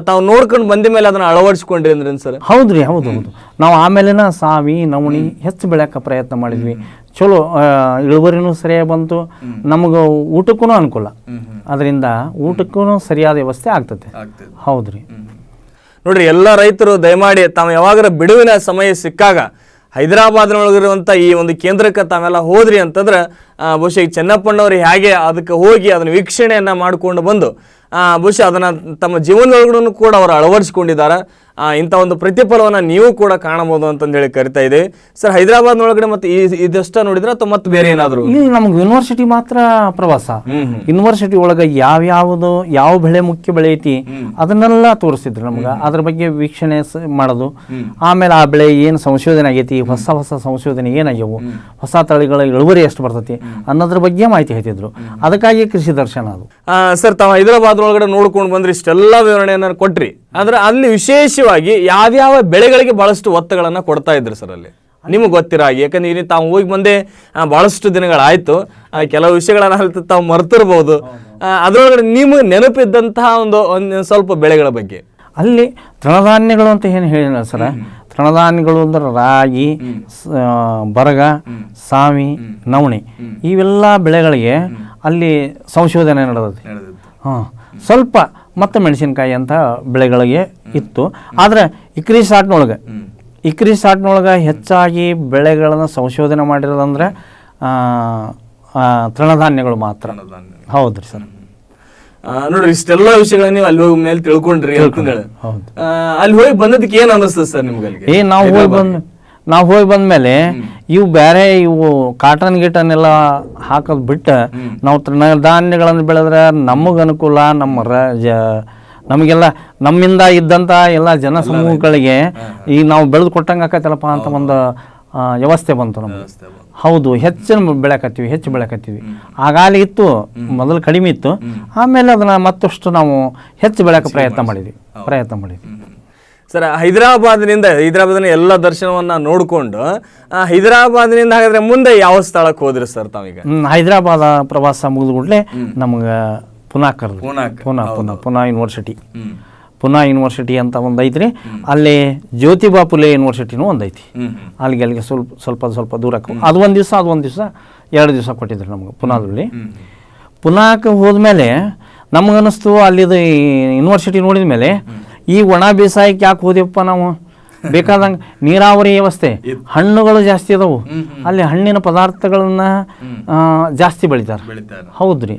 ತಾವು ನೋಡ್ಕೊಂಡು ಬಂದ ಮೇಲೆ ಅದನ್ನ ಅಳವಡಿಸ್ಕೊಂಡ್ರಿ ಅಂದ್ರೆ ಸರ್ ಹೌದ್ರಿ ಹೌದು ಹೌದು. ನಾವು ಆಮೇಲೆನ ಸಾವಿ ನವಣಿ ಹೆಚ್ಚು ಬೆಳೆಯಕ್ಕೆ ಪ್ರಯತ್ನ ಮಾಡಿದ್ವಿ. ಚಲೋ ಇಳುವರಿನೂ ಸರಿಯಾಗಿ ಬಂತು. ನಮಗೆ ಊಟಕ್ಕೂ ಅನುಕೂಲ. ಅದರಿಂದ ಊಟಕ್ಕೂ ಸರಿಯಾದ ವ್ಯವಸ್ಥೆ ಆಗ್ತದೆ. ಹೌದ್ರಿ ನೋಡ್ರಿ ಎಲ್ಲ ರೈತರು ದಯಮಾಡಿ ತಾವು ಯಾವಾಗರ ಬಿಡುವಿನ ಸಮಯ ಸಿಕ್ಕಾಗ ಹೈದರಾಬಾದ್ನೊಳಗಿರುವಂಥ ಈ ಒಂದು ಕೇಂದ್ರಕ್ಕೆ ತಾವೆಲ್ಲ ಹೋದ್ರಿ ಅಂತಂದ್ರೆ ಬಹುಶಃ ಈ ಚೆನ್ನಪ್ಪಣ್ಣವರು ಹೇಗೆ ಅದಕ್ಕೆ ಹೋಗಿ ಅದನ್ನ ವೀಕ್ಷಣೆಯನ್ನ ಮಾಡಿಕೊಂಡು ಬಂದು ಆ, ಬಹುಶಃ ಅದನ್ನ ತಮ್ಮ ಜೀವನದೊಳಗೂ ಕೂಡ ಅವರು ಅಳವಡಿಸ್ಕೊಂಡಿದ್ದಾರೆ. ಆ, ಇಂಥ ಒಂದು ಪ್ರತಿಫಲವನ್ನು ನೀವು ಕೂಡ ಕಾಣಬಹುದು ಅಂತಂದೇಳಿ ಕರಿತಾ ಇದೆ ಸರ್ ಹೈದರಾಬಾದ್ನೊಳಗಡೆ ಮತ್ತೆ ಈ ಇದಷ್ಟ ನೋಡಿದ್ರೆ ಅಥವಾ ಮತ್ತೆ ಬೇರೆ ಏನಾದರೂ? ಇಲ್ಲಿ ನಮ್ಗೆ ಯೂನಿವರ್ಸಿಟಿ ಮಾತ್ರ ಪ್ರವಾಸ. ಯೂನಿವರ್ಸಿಟಿ ಒಳಗೆ ಯಾವ್ಯಾವುದು ಯಾವ ಬೆಳೆ ಮುಖ್ಯ ಬೆಳೆ ಐತಿ ಅದನ್ನೆಲ್ಲ ತೋರಿಸಿದ್ರು ನಮ್ಗೆ. ಅದ್ರ ಬಗ್ಗೆ ವೀಕ್ಷಣೆ ಮಾಡೋದು. ಆಮೇಲೆ ಆ ಬೆಳೆ ಏನು ಸಂಶೋಧನೆ ಆಗೈತಿ ಹೊಸ ಹೊಸ ಸಂಶೋಧನೆ ಏನಾಗ್ಯವು ಹೊಸ ತಳಿಗಳ ಇಳುವರಿ ಎಷ್ಟು ಬರ್ತೈತಿ? ಅನ್ನೋದ್ರ ಬಗ್ಗೆ ಮಾಹಿತಿ ಹೇಳ್ತಿದ್ರು. ಅದಕ್ಕಾಗಿ ಕೃಷಿ ದರ್ಶನ ಅದು. ಸರ್ ತಾವು ಹೈದರಾಬಾದ್ ಒಳಗಡೆ ನೋಡ್ಕೊಂಡು ಬಂದ್ರೆ ಇಷ್ಟೆಲ್ಲ ವಿವರಣೆಯನ್ನು ಕೊಟ್ರಿ. ಅಂದ್ರೆ ಅಲ್ಲಿ ವಿಶೇಷವಾಗಿ ಯಾವ್ಯಾವ ಬೆಳೆಗಳಿಗೆ ಬಹಳಷ್ಟು ಒತ್ತುಗಳನ್ನು ಕೊಡ್ತಾ ಇದ್ರು ಸರ್ ಅಲ್ಲಿ? ನಿಮಗೆ ಗೊತ್ತಿರ? ಹಾಗೆ ಯಾಕಂದ್ರೆ ಇಲ್ಲಿ ತಾವು ಹೋಗಿ ಬಂದೆ ಬಹಳಷ್ಟು ದಿನಗಳಾಯ್ತು. ಕೆಲವು ವಿಷಯಗಳನ್ನ ತಾವು ಮರ್ತಿರ್ಬೋದು. ಅದರೊಳಗಡೆ ಅದ್ರೊಳಗಡೆ ನಿಮಗೆ ನೆನಪಿದ್ದಂತಹ ಒಂದು ಒಂದು ಸ್ವಲ್ಪ ಬೆಳೆಗಳ ಬಗ್ಗೆ? ಅಲ್ಲಿ ತೃಣಧಾನ್ಯಗಳು ಅಂತ ಏನು ಹೇಳಿಲ್ಲ ಸರ? ತೃಣಧಾನ್ಯಗಳು ಅಂದ್ರೆ ರಾಗಿ ಬರಗ ಸಾಮಿ ನವಣಿ ಇವೆಲ್ಲ ಬೆಳೆಗಳಿಗೆ ಅಲ್ಲಿ ಸಂಶೋಧನೆ ನಡೆದೈತಿ ಹಾಂ. ಸ್ವಲ್ಪ ಮತ್ತು ಮೆಣಸಿನ್ಕಾಯಿ ಅಂತ ಬೆಳೆಗಳಿಗೆ ಇತ್ತು. ಆದರೆ ಇಕ್ರಿ ಸಾಟ್ನೊಳಗೆ ಇಕ್ರಿ ಸಾಟ್ನೊಳಗೆ ಹೆಚ್ಚಾಗಿ ಬೆಳೆಗಳನ್ನು ಸಂಶೋಧನೆ ಮಾಡಿರೋದಂದ್ರೆ ತೃಣಧಾನ್ಯಗಳು ಮಾತ್ರ. ಹೌದ್ರಿ ಸರ್. ಆ, ನೋಡ್ರಿ ಇಷ್ಟೆಲ್ಲ ವಿಷಯಗಳನ್ನ ನೀವು ಅಲ್ಲಿ ಹೋಗಿ ಮೇಲೆ ತಿಳ್ಕೊಂಡ್ರಿ ಅಂತಂದೇಳಿ ಅಲ್ಲಿ ಹೋಗಿ ಬಂದದಕ್ಕೆ ಏನ್ ಅನಿಸ್ತದೆ ಸರ್ ನಿಮ್ಗೆ ಏ ನಾವು ಹೋಗಿ ಬಂದ್ ನಾವು ಹೋಗಿ ಬಂದ್ಮೇಲೆ ಇವು ಬೇರೆ ಇವು ಕಾಟನ್ ಗಿಟನ್ ಎಲ್ಲ ಹಾಕೋದು ಬಿಟ್ಟು ನಾವು ತೃಣಧಾನ್ಯಗಳನ್ನು ಬೆಳೆದ್ರೆ ನಮಗೆ ಅನುಕೂಲ ನಮ್ಮ ರಾಜ ಜ ನಮಗೆಲ್ಲ ನಮ್ಮಿಂದ ಇದ್ದಂಥ ಎಲ್ಲ ಜನ ಸಮೂಹಗಳಿಗೆ ಈಗ ನಾವು ಬೆಳೆದು ಕೊಟ್ಟಂಗೆ ಆಕೈತಲ್ಲಪ್ಪ ಅಂತ ಒಂದು ಆ, ವ್ಯವಸ್ಥೆ ಬಂತು ನಮಗೆ. ಹೌದು ಹೆಚ್ಚಿನ ಬೆಳಕತ್ತೀವಿ ಹೆಚ್ಚು ಬೆಳಕತ್ತೀವಿ. ಆಗಾಲಿ ಇತ್ತು ಮೊದಲು ಕಡಿಮೆ ಇತ್ತು. ಆಮೇಲೆ ಅದನ್ನ ಮತ್ತಷ್ಟು ನಾವು ಹೆಚ್ಚು ಬೆಳಕ ಪ್ರಯತ್ನ ಮಾಡಿದ್ವಿ. ಪ್ರಯತ್ನ ಮಾಡಿದ್ವಿ. ಸರ್ ಹೈದರಾಬಾದ್ನಿಂದ ಹೈದರಾಬಾದ್ನ ಎಲ್ಲ ದರ್ಶನವನ್ನ ನೋಡಿಕೊಂಡು ಹೈದರಾಬಾದ್ನಿಂದ ಹಾಗಾದ್ರೆ ಮುಂದೆ ಯಾವ ಸ್ಥಳಕ್ಕೆ ಹೋದ್ರಿ ಸರ್ ತಾವೀಗ? ಹೈದರಾಬಾದ ಪ್ರವಾಸ ಮುಗಿದ ಕೂಡಲೇ ನಮ್ಗೆ ಪುನಃ ಕರೆದು ಪುನಃ ಪುನಃ ಪುನಃ ಯೂನಿವರ್ಸಿಟಿ. ಪುನಃ ಯೂನಿವರ್ಸಿಟಿ ಅಂತ ಒಂದು ಐತ್ರಿ. ಅಲ್ಲಿ ಜ್ಯೋತಿಬಾ ಪುಲೆ ಯೂನಿವರ್ಸಿಟಿನೂ ಒಂದು ಐತಿ. ಅಲ್ಲಿಗೆ ಅಲ್ಲಿಗೆ ಸ್ವಲ್ಪ ಸ್ವಲ್ಪ ಸ್ವಲ್ಪ ದೂರಕ್ಕೆ ಅದು ಒಂದು ದಿವಸ ಅದು ಒಂದು ದಿವಸ ಎರಡು ದಿವಸ ಕೊಟ್ಟಿದ್ರು ನಮ್ಗೆ ಪುನಾದಲ್ಲಿ ಪುನಾಕ್ಕೆ ಹೋದ್ಮೇಲೆ ನಮಗನ್ನಿಸ್ತು ಅಲ್ಲಿದು ಯೂನಿವರ್ಸಿಟಿ ನೋಡಿದ ಮೇಲೆ ಈ ಒಣ ಬೇಸಾಯಕ್ಕೆ ಯಾಕೆ ಹೋದೆಪ್ಪ ನಾವು? ಬೇಕಾದಂಗೆ ನೀರಾವರಿ ವ್ಯವಸ್ಥೆ. ಹಣ್ಣುಗಳು ಜಾಸ್ತಿ ಅದಾವು. ಅಲ್ಲಿ ಹಣ್ಣಿನ ಪದಾರ್ಥಗಳನ್ನ ಜಾಸ್ತಿ ಬೆಳಿತಾರೆ. ಹೌದ್ರಿ.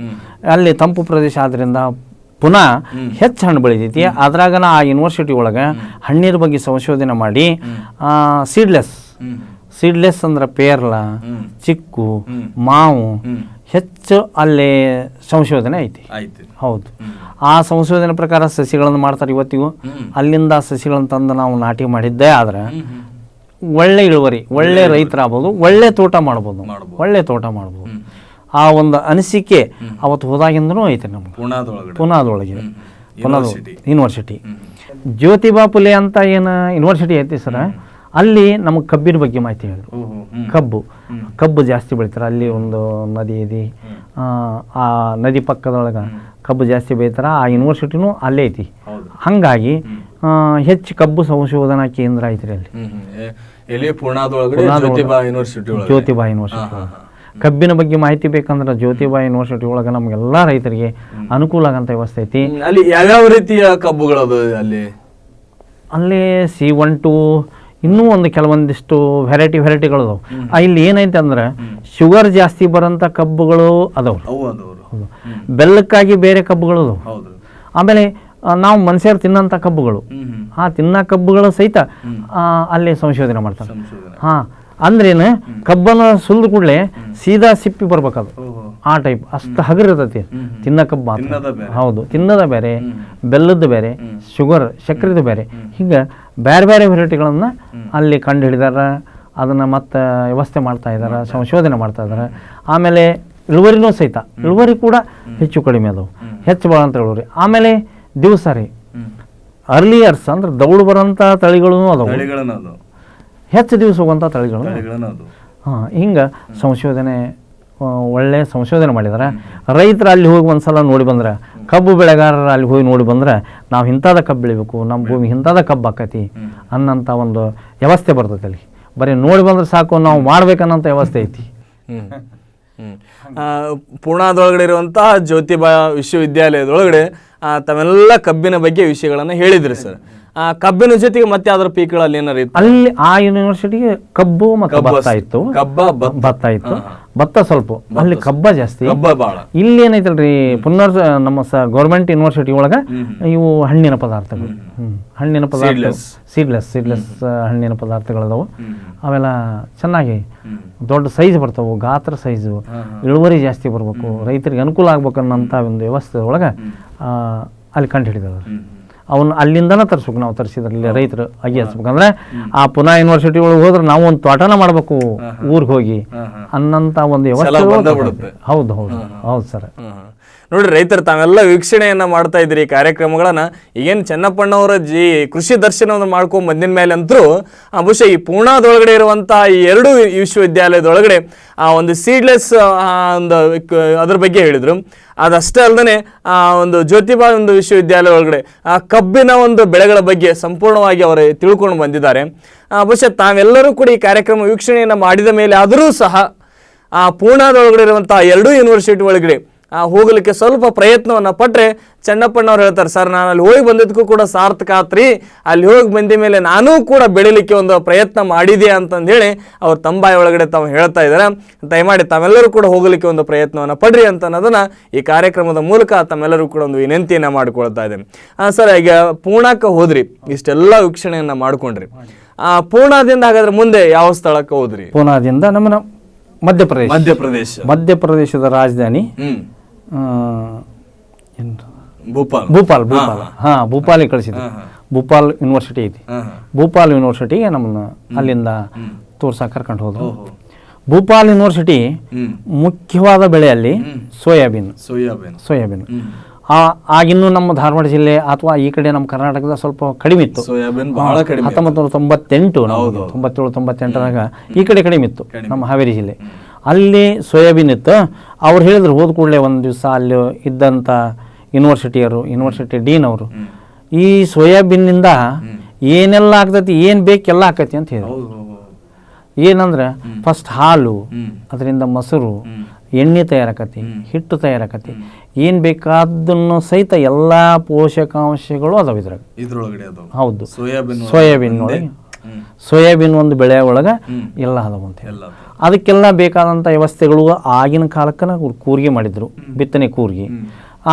ಅಲ್ಲಿ ತಂಪು ಪ್ರದೇಶ ಆದ್ರಿಂದ ಪುನಃ ಹೆಚ್ಚು ಹಣ್ಣು ಬೆಳಿತೈತಿ. ಅದ್ರಾಗನ ಆ ಯೂನಿವರ್ಸಿಟಿ ಒಳಗೆ ಹಣ್ಣಿನ ಬಗ್ಗೆ ಸಂಶೋಧನೆ ಮಾಡಿ ಸೀಡ್ಲೆಸ್ ಸೀಡ್ಲೆಸ್ ಅಂದ್ರೆ ಪೇರ್ಲ ಚಿಕ್ಕು ಮಾವು ಹೆಚ್ಚು ಅಲ್ಲಿ ಸಂಶೋಧನೆ ಐತಿ. ಹೌದು. ಆ ಸಂಶೋಧನೆ ಪ್ರಕಾರ ಸಸಿಗಳನ್ನು ಮಾಡ್ತಾರೆ ಇವತ್ತಿಗೂ. ಅಲ್ಲಿಂದ ಸಸಿಗಳನ್ನು ತಂದು ನಾವು ನಾಟಿ ಮಾಡಿದ್ದೇ ಆದ್ರೆ ಒಳ್ಳೆ ಇಳುವರಿ ಒಳ್ಳೆ ರೈತರಾಗ್ಬೋದು ಒಳ್ಳೆ ತೋಟ ಮಾಡ್ಬೋದು. ಒಳ್ಳೆ ತೋಟ ಮಾಡ್ಬೋದು. ಆ ಒಂದು ಅನಿಸಿಕೆ ಅವತ್ತು ಹೋದಾಗಿಂದನೂ ಐತೆ ನಮ್ಗೆ. ಪುನಾದೊಳಗೆ. ಪುನಾದೊಳಗೆ ಪುನಾದ. ಯೂನಿವರ್ಸಿಟಿ ಜ್ಯೋತಿಬಾ ಪುಲೆ ಅಂತ ಏನು ಯೂನಿವರ್ಸಿಟಿ ಐತಿ ಸರ್? ಅಲ್ಲಿ ನಮಗೆ ಕಬ್ಬಿನ ಬಗ್ಗೆ ಮಾಹಿತಿ ಹೇಳಿದ್ರು. ಕಬ್ಬು. ಕಬ್ಬು ಜಾಸ್ತಿ ಬೆಳಿತಾರೆ. ಅಲ್ಲಿ ಒಂದು ನದಿ ಇದೆ. ಆ, ನದಿ ಪಕ್ಕದೊಳಗೆ ಕಬ್ಬು ಜಾಸ್ತಿ ಬೆಳಿತಾರೆ. ಆ ಯೂನಿವರ್ಸಿಟಿನೂ ಅಲ್ಲೇ ಐತಿ. ಹಾಗಾಗಿ ಹೆಚ್ಚು ಕಬ್ಬು ಸಂಶೋಧನಾ ಕೇಂದ್ರ ಐತ್ರಿ ಅಲ್ಲಿ. ಜ್ಯೋತಿಬಾ ಯೂನಿವರ್ಸಿಟಿ ಕಬ್ಬಿನ ಬಗ್ಗೆ ಮಾಹಿತಿ ಬೇಕಂದ್ರೆ ಜ್ಯೋತಿಬಾ ಯೂನಿವರ್ಸಿಟಿ ಒಳಗೆ ನಮಗೆಲ್ಲ ರೈತರಿಗೆ ಅನುಕೂಲ ಆಗಂತ ವ್ಯವಸ್ಥೆ ಐತಿ. ಅಲ್ಲಿ ಯಾವ್ಯಾವ ರೀತಿಯ ಕಬ್ಬುಗಳು ಅಲ್ಲಿ? ಅಲ್ಲಿ ಸಿ ಒನ್ ಟು ಇನ್ನೂ ಒಂದು ಕೆಲವೊಂದಿಷ್ಟು ವೆರೈಟಿ ವೆರೈಟಿಗಳು ಅದಾವೆ. ಇಲ್ಲಿ ಏನೈತೆ ಅಂದ್ರೆ ಶುಗರ್ ಜಾಸ್ತಿ ಬರೋಂಥ ಕಬ್ಬುಗಳು ಅದಾವೆ. ಬೆಲ್ಲಕ್ಕಾಗಿ ಬೇರೆ ಕಬ್ಬುಗಳು ಅದಾವೆ. ಆಮೇಲೆ ನಾವು ಮನುಷ್ಯರು ತಿನ್ನೋಂಥ ಕಬ್ಬುಗಳು. ಆ ತಿನ್ನ ಕಬ್ಬುಗಳು ಸಹಿತ ಅಲ್ಲಿ ಸಂಶೋಧನೆ ಮಾಡ್ತಾರೆ. ಹಾಂ. ಅಂದ್ರೇನು ಕಬ್ಬನ್ನು ಸುಲಿದ ಕೂಡಲೇ ಸೀದಾ ಸಿಪ್ಪಿ ಬರ್ಬೇಕದು. ಅದು ಆ ಟೈಪ್. ಅಷ್ಟು ಹಗರಿರ್ತೈತಿ ತಿನ್ನ ಕಬ್ಬ ಮಾತ್ರ. ಹೌದು. ತಿನ್ನದ ಬೇರೆ ಬೆಲ್ಲದ ಬೇರೆ ಶುಗರ್ ಸಕ್ಕರೆದು ಬೇರೆ. ಹಿಂಗೆ ಬೇರೆ ಬೇರೆ ವೆರೈಟಿಗಳನ್ನು ಅಲ್ಲಿ ಕಂಡು ಹಿಡಿದಾರ ಅದನ್ನು ಮತ್ತೆ ವ್ಯವಸ್ಥೆ ಮಾಡ್ತಾ ಇದ್ದಾರೆ ಸಂಶೋಧನೆ ಮಾಡ್ತಾ ಇದ್ದಾರೆ ಆಮೇಲೆ ಇಳುವರಿನೂ ಸಹಿತ. ಇಳುವರಿ ಕೂಡ ಹೆಚ್ಚು ಕಡಿಮೆ ಅದು. ಹೆಚ್ಚು ಬರೋಂಥ ಇಳುವರಿ. ಆಮೇಲೆ ದಿವಸ ರೀ. ಅರ್ಲಿಯರ್ಸ್ ಅಂದ್ರೆ ದೌಡು ಬರೋಂಥ ತಳಿಗಳೂ ಅದಾವು. ಹೆಚ್ಚು ದಿವಸ ಹೋಗುವಂಥ ತಳಿಗಳು ಅದು. ಹಾಂ ಹಿಂಗೆ ಸಂಶೋಧನೆ ಒಳ್ಳೆಯ ಒಳ್ಳೆ ಸಂಶೋಧನೆ ಮಾಡಿದ್ದಾರೆ ರೈತರು ಅಲ್ಲಿ ಹೋಗಿ ಒಂದು ಸಲ ನೋಡಿ ಬಂದ್ರೆ ಕಬ್ಬು ಬೆಳೆಗಾರರು ಅಲ್ಲಿ ಹೋಗಿ ನೋಡಿ ಬಂದ್ರೆ ನಾವು ಇಂಥದ ಕಬ್ಬು ಬೆಳಿಬೇಕು ನಮ್ಮ ಭೂಮಿ ಇಂಥದ ಕಬ್ಬು ಆಕತಿ ಅನ್ನೋಂಥ ಒಂದು ವ್ಯವಸ್ಥೆ ಬರ್ತೈತೆ ಅಲ್ಲಿ. ಬರೀ ನೋಡಿ ಬಂದ್ರೆ ಸಾಕು ನಾವು ಮಾಡ್ಬೇಕನ್ನೋಂಥ ವ್ಯವಸ್ಥೆ ಐತಿ. ಪೂರ್ಣಾದೊಳಗಡೆ ಇರುವಂತಹ ಜ್ಯೋತಿಬಾ ವಿಶ್ವವಿದ್ಯಾಲಯದೊಳಗಡೆ ತಾವೆಲ್ಲ ಕಬ್ಬಿನ ಬಗ್ಗೆ ವಿಷಯಗಳನ್ನು ಹೇಳಿದ್ರಿ ಸರ್. ಕಬ್ಬಿನ ಜೊತೆಗೆ ಮತ್ತೆ ಅದರ ಪೀಕ್ಗಳಲ್ಲಿ ಏನಾರ ಇತ್ತು? ಅಲ್ಲಿ ಆ ಯೂನಿವರ್ಸಿಟಿಗೆ ಕಬ್ಬು ಮತ್ತು ಕಬ್ಬು ಭತ್ತ ಅಷ್ಟೇ. ಇತ್ತು. ಕಬ್ಬ ಭತ್ತ. ಭತ್ತ ಇತ್ತು. ಭತ್ತ ಸ್ವಲ್ಪ. ಅಲ್ಲಿ ಕಬ್ಬ ಜಾಸ್ತಿ. ಕಬ್ಬ ಬಾಳ. ಇಲ್ಲಿ ಏನೈತಲ್ರಿ ಪುನರ್ ನಮ್ಮ ಸ ಗೌರ್ಮೆಂಟ್ ಯೂನಿವರ್ಸಿಟಿ ಒಳಗೆ ಇವು ಹಣ್ಣಿನ ಪದಾರ್ಥಗಳು. ಹ್ಮ್. ಹಣ್ಣಿನ ಪದಾರ್ಥ Seedless. ಸೀಡ್ಲೆಸ್ ಸೀಡ್ಲೆಸ್ ಹಣ್ಣಿನ ಪದಾರ್ಥಗಳದಾವು. ಅವೆಲ್ಲ ಚೆನ್ನಾಗಿ ದೊಡ್ಡ ಸೈಜ್ ಬರ್ತಾವು ಗಾತ್ರ ಸೈಜು ಇಳುವರಿ ಜಾಸ್ತಿ ಬರಬೇಕು. ರೈತರಿಗೆ ಅನುಕೂಲ ಆಗ್ಬೇಕನ್ನಂಥ ಒಂದು ವ್ಯವಸ್ಥೆ ಒಳಗೆ ಅಲ್ಲಿ ಕಂಡು ಹಿಡಿದವರು. ಅವನ್ನ ಅಲ್ಲಿಂದನೇ ತರಿಸ್ಬೇಕು ನಾವು ತರಿಸಿದ್ರೆ ಇಲ್ಲಿ ರೈತರು ಅಗಿ ಹಚ್ಬೇಕಂದ್ರೆ ಆ ಪುನಃ ಯೂನಿವರ್ಸಿಟಿ ಒಳಗೆ ಹೋದ್ರೆ ನಾವು ಒಂದು ತೋಟನ ಮಾಡ್ಬೇಕು ಊರಿಗೆ ಹೋಗಿ ಅನ್ನಂತ ಒಂದು ವ್ಯವಸ್ಥೆ ಹೌದು ಹೌದು. ಹೌದು ಸರ್. ನೋಡ್ರಿ ರೈತರು ತಾವೆಲ್ಲ ವೀಕ್ಷಣೆಯನ್ನು ಮಾಡ್ತಾ ಇದ್ರಿ ಈ ಕಾರ್ಯಕ್ರಮಗಳನ್ನು. ಈಗೇನು ಚೆನ್ನಪ್ಪಣ್ಣವರ ಜಿ ಕೃಷಿ ದರ್ಶನವನ್ನು ಮಾಡ್ಕೊಂಡು ಬಂದಿನ ಮೇಲೆ ಅಂತರೂ ಬಹುಶಃ ಈ ಪೂರ್ಣಾದೊಳಗಡೆ ಇರುವಂತಹ ಈ ಎರಡು ವಿಶ್ವವಿದ್ಯಾಲಯದೊಳಗಡೆ, ಆ ಒಂದು ಸೀಡ್ಲೆಸ್ ಒಂದು ಅದ್ರ ಬಗ್ಗೆ ಹೇಳಿದರು. ಅದಷ್ಟೇ ಅಲ್ಲದೆ ಆ ಒಂದು ಜ್ಯೋತಿಬಾ ಒಂದು ವಿಶ್ವವಿದ್ಯಾಲಯ ಒಳಗಡೆ ಆ ಕಬ್ಬಿನ ಒಂದು ಬೆಳೆಗಳ ಬಗ್ಗೆ ಸಂಪೂರ್ಣವಾಗಿ ಅವರು ತಿಳ್ಕೊಂಡು ಬಂದಿದ್ದಾರೆ. ಬಹುಶಃ ತಾವೆಲ್ಲರೂ ಕೂಡ ಈ ಕಾರ್ಯಕ್ರಮ ವೀಕ್ಷಣೆಯನ್ನು ಮಾಡಿದ ಮೇಲೆ ಆದರೂ ಸಹ, ಆ ಪೂರ್ಣಾದೊಳಗಡೆ ಇರುವಂಥ ಎರಡೂ ಯೂನಿವರ್ಸಿಟಿ ಒಳಗಡೆ ಹೋಗಲಿಕ್ಕೆ ಸ್ವಲ್ಪ ಪ್ರಯತ್ನವನ್ನು ಪಟ್ಟರೆ ಚನ್ನಪ್ಪಣ್ಣವ್ರು ಹೇಳ್ತಾರೆ ಸರ್ ನಾನು ಅಲ್ಲಿ ಹೋಗಿ ಬಂದಿದ್ದಕ್ಕೂ ಕೂಡ ಸಾರ್ಥಕ ಆತ್ರಿ. ಅಲ್ಲಿ ಹೋಗಿ ಬಂದ ಮೇಲೆ ನಾನೂ ಕೂಡ ಬೆಳಿಲಿಕ್ಕೆ ಒಂದು ಪ್ರಯತ್ನ ಮಾಡಿದೆ ಅಂತಂದೇಳಿ ಅವ್ರು ತಂಬಾಯಿ ಒಳಗಡೆ ತಾವು ಹೇಳ್ತಾ ಇದ್ದಾರೆ. ದಯಮಾಡಿ ತಾವೆಲ್ಲರೂ ಕೂಡ ಹೋಗಲಿಕ್ಕೆ ಒಂದು ಪ್ರಯತ್ನವನ್ನು ಪಡ್ರಿ ಅಂತ ಅನ್ನೋದನ್ನ ಈ ಕಾರ್ಯಕ್ರಮದ ಮೂಲಕ ತಮ್ಮೆಲ್ಲರೂ ಕೂಡ ಒಂದು ವಿನಂತಿಯನ್ನು ಮಾಡಿಕೊಳ್ತಾ ಇದ್ದೇನೆ. ಆ, ಸರ್ ಈಗ ಪೂರ್ಣಕ್ಕೆ ಹೋದ್ರಿ. ಇಷ್ಟೆಲ್ಲ ವೀಕ್ಷಣೆಯನ್ನು ಮಾಡ್ಕೊಂಡ್ರಿ. ಆ ಪೂರ್ಣದಿಂದ ಹಾಗಾದ್ರೆ ಮುಂದೆ ಯಾವ ಸ್ಥಳಕ್ಕೆ ಹೋದ್ರಿ? ಪೂರ್ಣದಿಂದ ನಮ್ಮ ಮಧ್ಯಪ್ರದೇಶ. ಮಧ್ಯಪ್ರದೇಶ. ಮಧ್ಯಪ್ರದೇಶದ ರಾಜಧಾನಿ. ಆ, ಭೂಪಾಲ್. ಭೂಪಾಲ್ ಭೂಪಾಲ್. ಹಾ. ಭೂಪಾಲಿಗೆ ಕಳಿಸಿದ್ವಿ. ಭೂಪಾಲ್ ಯೂನಿವರ್ಸಿಟಿ ಐತಿ. ಭೂಪಾಲ್ ಯೂನಿವರ್ಸಿಟಿಗೆ ನಮ್ಮನ್ನ ಅಲ್ಲಿಂದ ತೋರ್ಸಕ್ಕೆ ಕರ್ಕೊಂಡು ಹೋದ್ರು. ಭೂಪಾಲ್ ಯೂನಿವರ್ಸಿಟಿ ಮುಖ್ಯವಾದ ಬೆಳೆ ಅಲ್ಲಿ ಸೋಯಾಬೀನ್. ಸೋಯಾಬೀನ್. ಸೋಯಾಬೀನ್. ಆ ಆಗಿನ್ನೂ ನಮ್ಮ ಧಾರವಾಡ ಜಿಲ್ಲೆ ಅಥವಾ ಈ ಕಡೆ ನಮ್ಮ ಕರ್ನಾಟಕದ ಸ್ವಲ್ಪ ಕಡಿಮೆ ಇತ್ತು. ಹತ್ತೊಂಬತ್ತು ನೂರ ತೊಂಬತ್ತೆಂಟು. ತೊಂಬತ್ತೇಳು ತೊಂಬತ್ತೆಂಟರಾಗ ಈ ಕಡೆ ಕಡಿಮೆ ಇತ್ತು ನಮ್ಮ ಹಾವೇರಿ ಜಿಲ್ಲೆ. ಅಲ್ಲಿ ಸೋಯಾಬೀನ್ ಇತ್ತು. ಅವ್ರು ಹೇಳಿದ್ರು ಹೋದ ಕೂಡಲೇ ಒಂದು ದಿವಸ ಅಲ್ಲಿ ಇದ್ದಂಥ ಯೂನಿವರ್ಸಿಟಿಯವರು ಯೂನಿವರ್ಸಿಟಿ ಡೀನ್ ಅವರು. ಈ ಸೋಯಾಬೀನ್ನಿಂದ ಏನೆಲ್ಲ ಆಗ್ತೈತಿ ಏನು ಬೇಕೆಲ್ಲ ಆಕೈತಿ ಅಂತ ಹೇಳಿ. ಏನಂದ್ರೆ ಫಸ್ಟ್ ಹಾಲು ಅದರಿಂದ ಮೊಸರು ಎಣ್ಣೆ ತಯಾರಾಕತಿ ಹಿಟ್ಟು ತಯಾರಾಕತಿ. ಏನು ಬೇಕಾದನ್ನು ಸಹಿತ ಎಲ್ಲ ಪೋಷಕಾಂಶಗಳು ಅದಾವ ಇದ್ರಾಗ. ಇದ್ರೊಳಗಡೆ ಹೌದು. ಸೋಯಾಬೀನ್ ಸೋಯಾಬೀನ್ ಒಳಗೆ ಸೋಯಾಬೀನ್ ಒಂದು ಬೆಳೆ ಒಳಗೆ ಎಲ್ಲ ಅದಾವ ಅಂತೇಳಿ ಅದಕ್ಕೆಲ್ಲ ಬೇಕಾದಂಥ ವ್ಯವಸ್ಥೆಗಳು ಆಗಿನ ಕಾಲಕ್ಕನ ಅವ್ರು ಕೂರಿಗೆ ಮಾಡಿದ್ರು ಬಿತ್ತನೆ ಕೂರ್ಗಿ.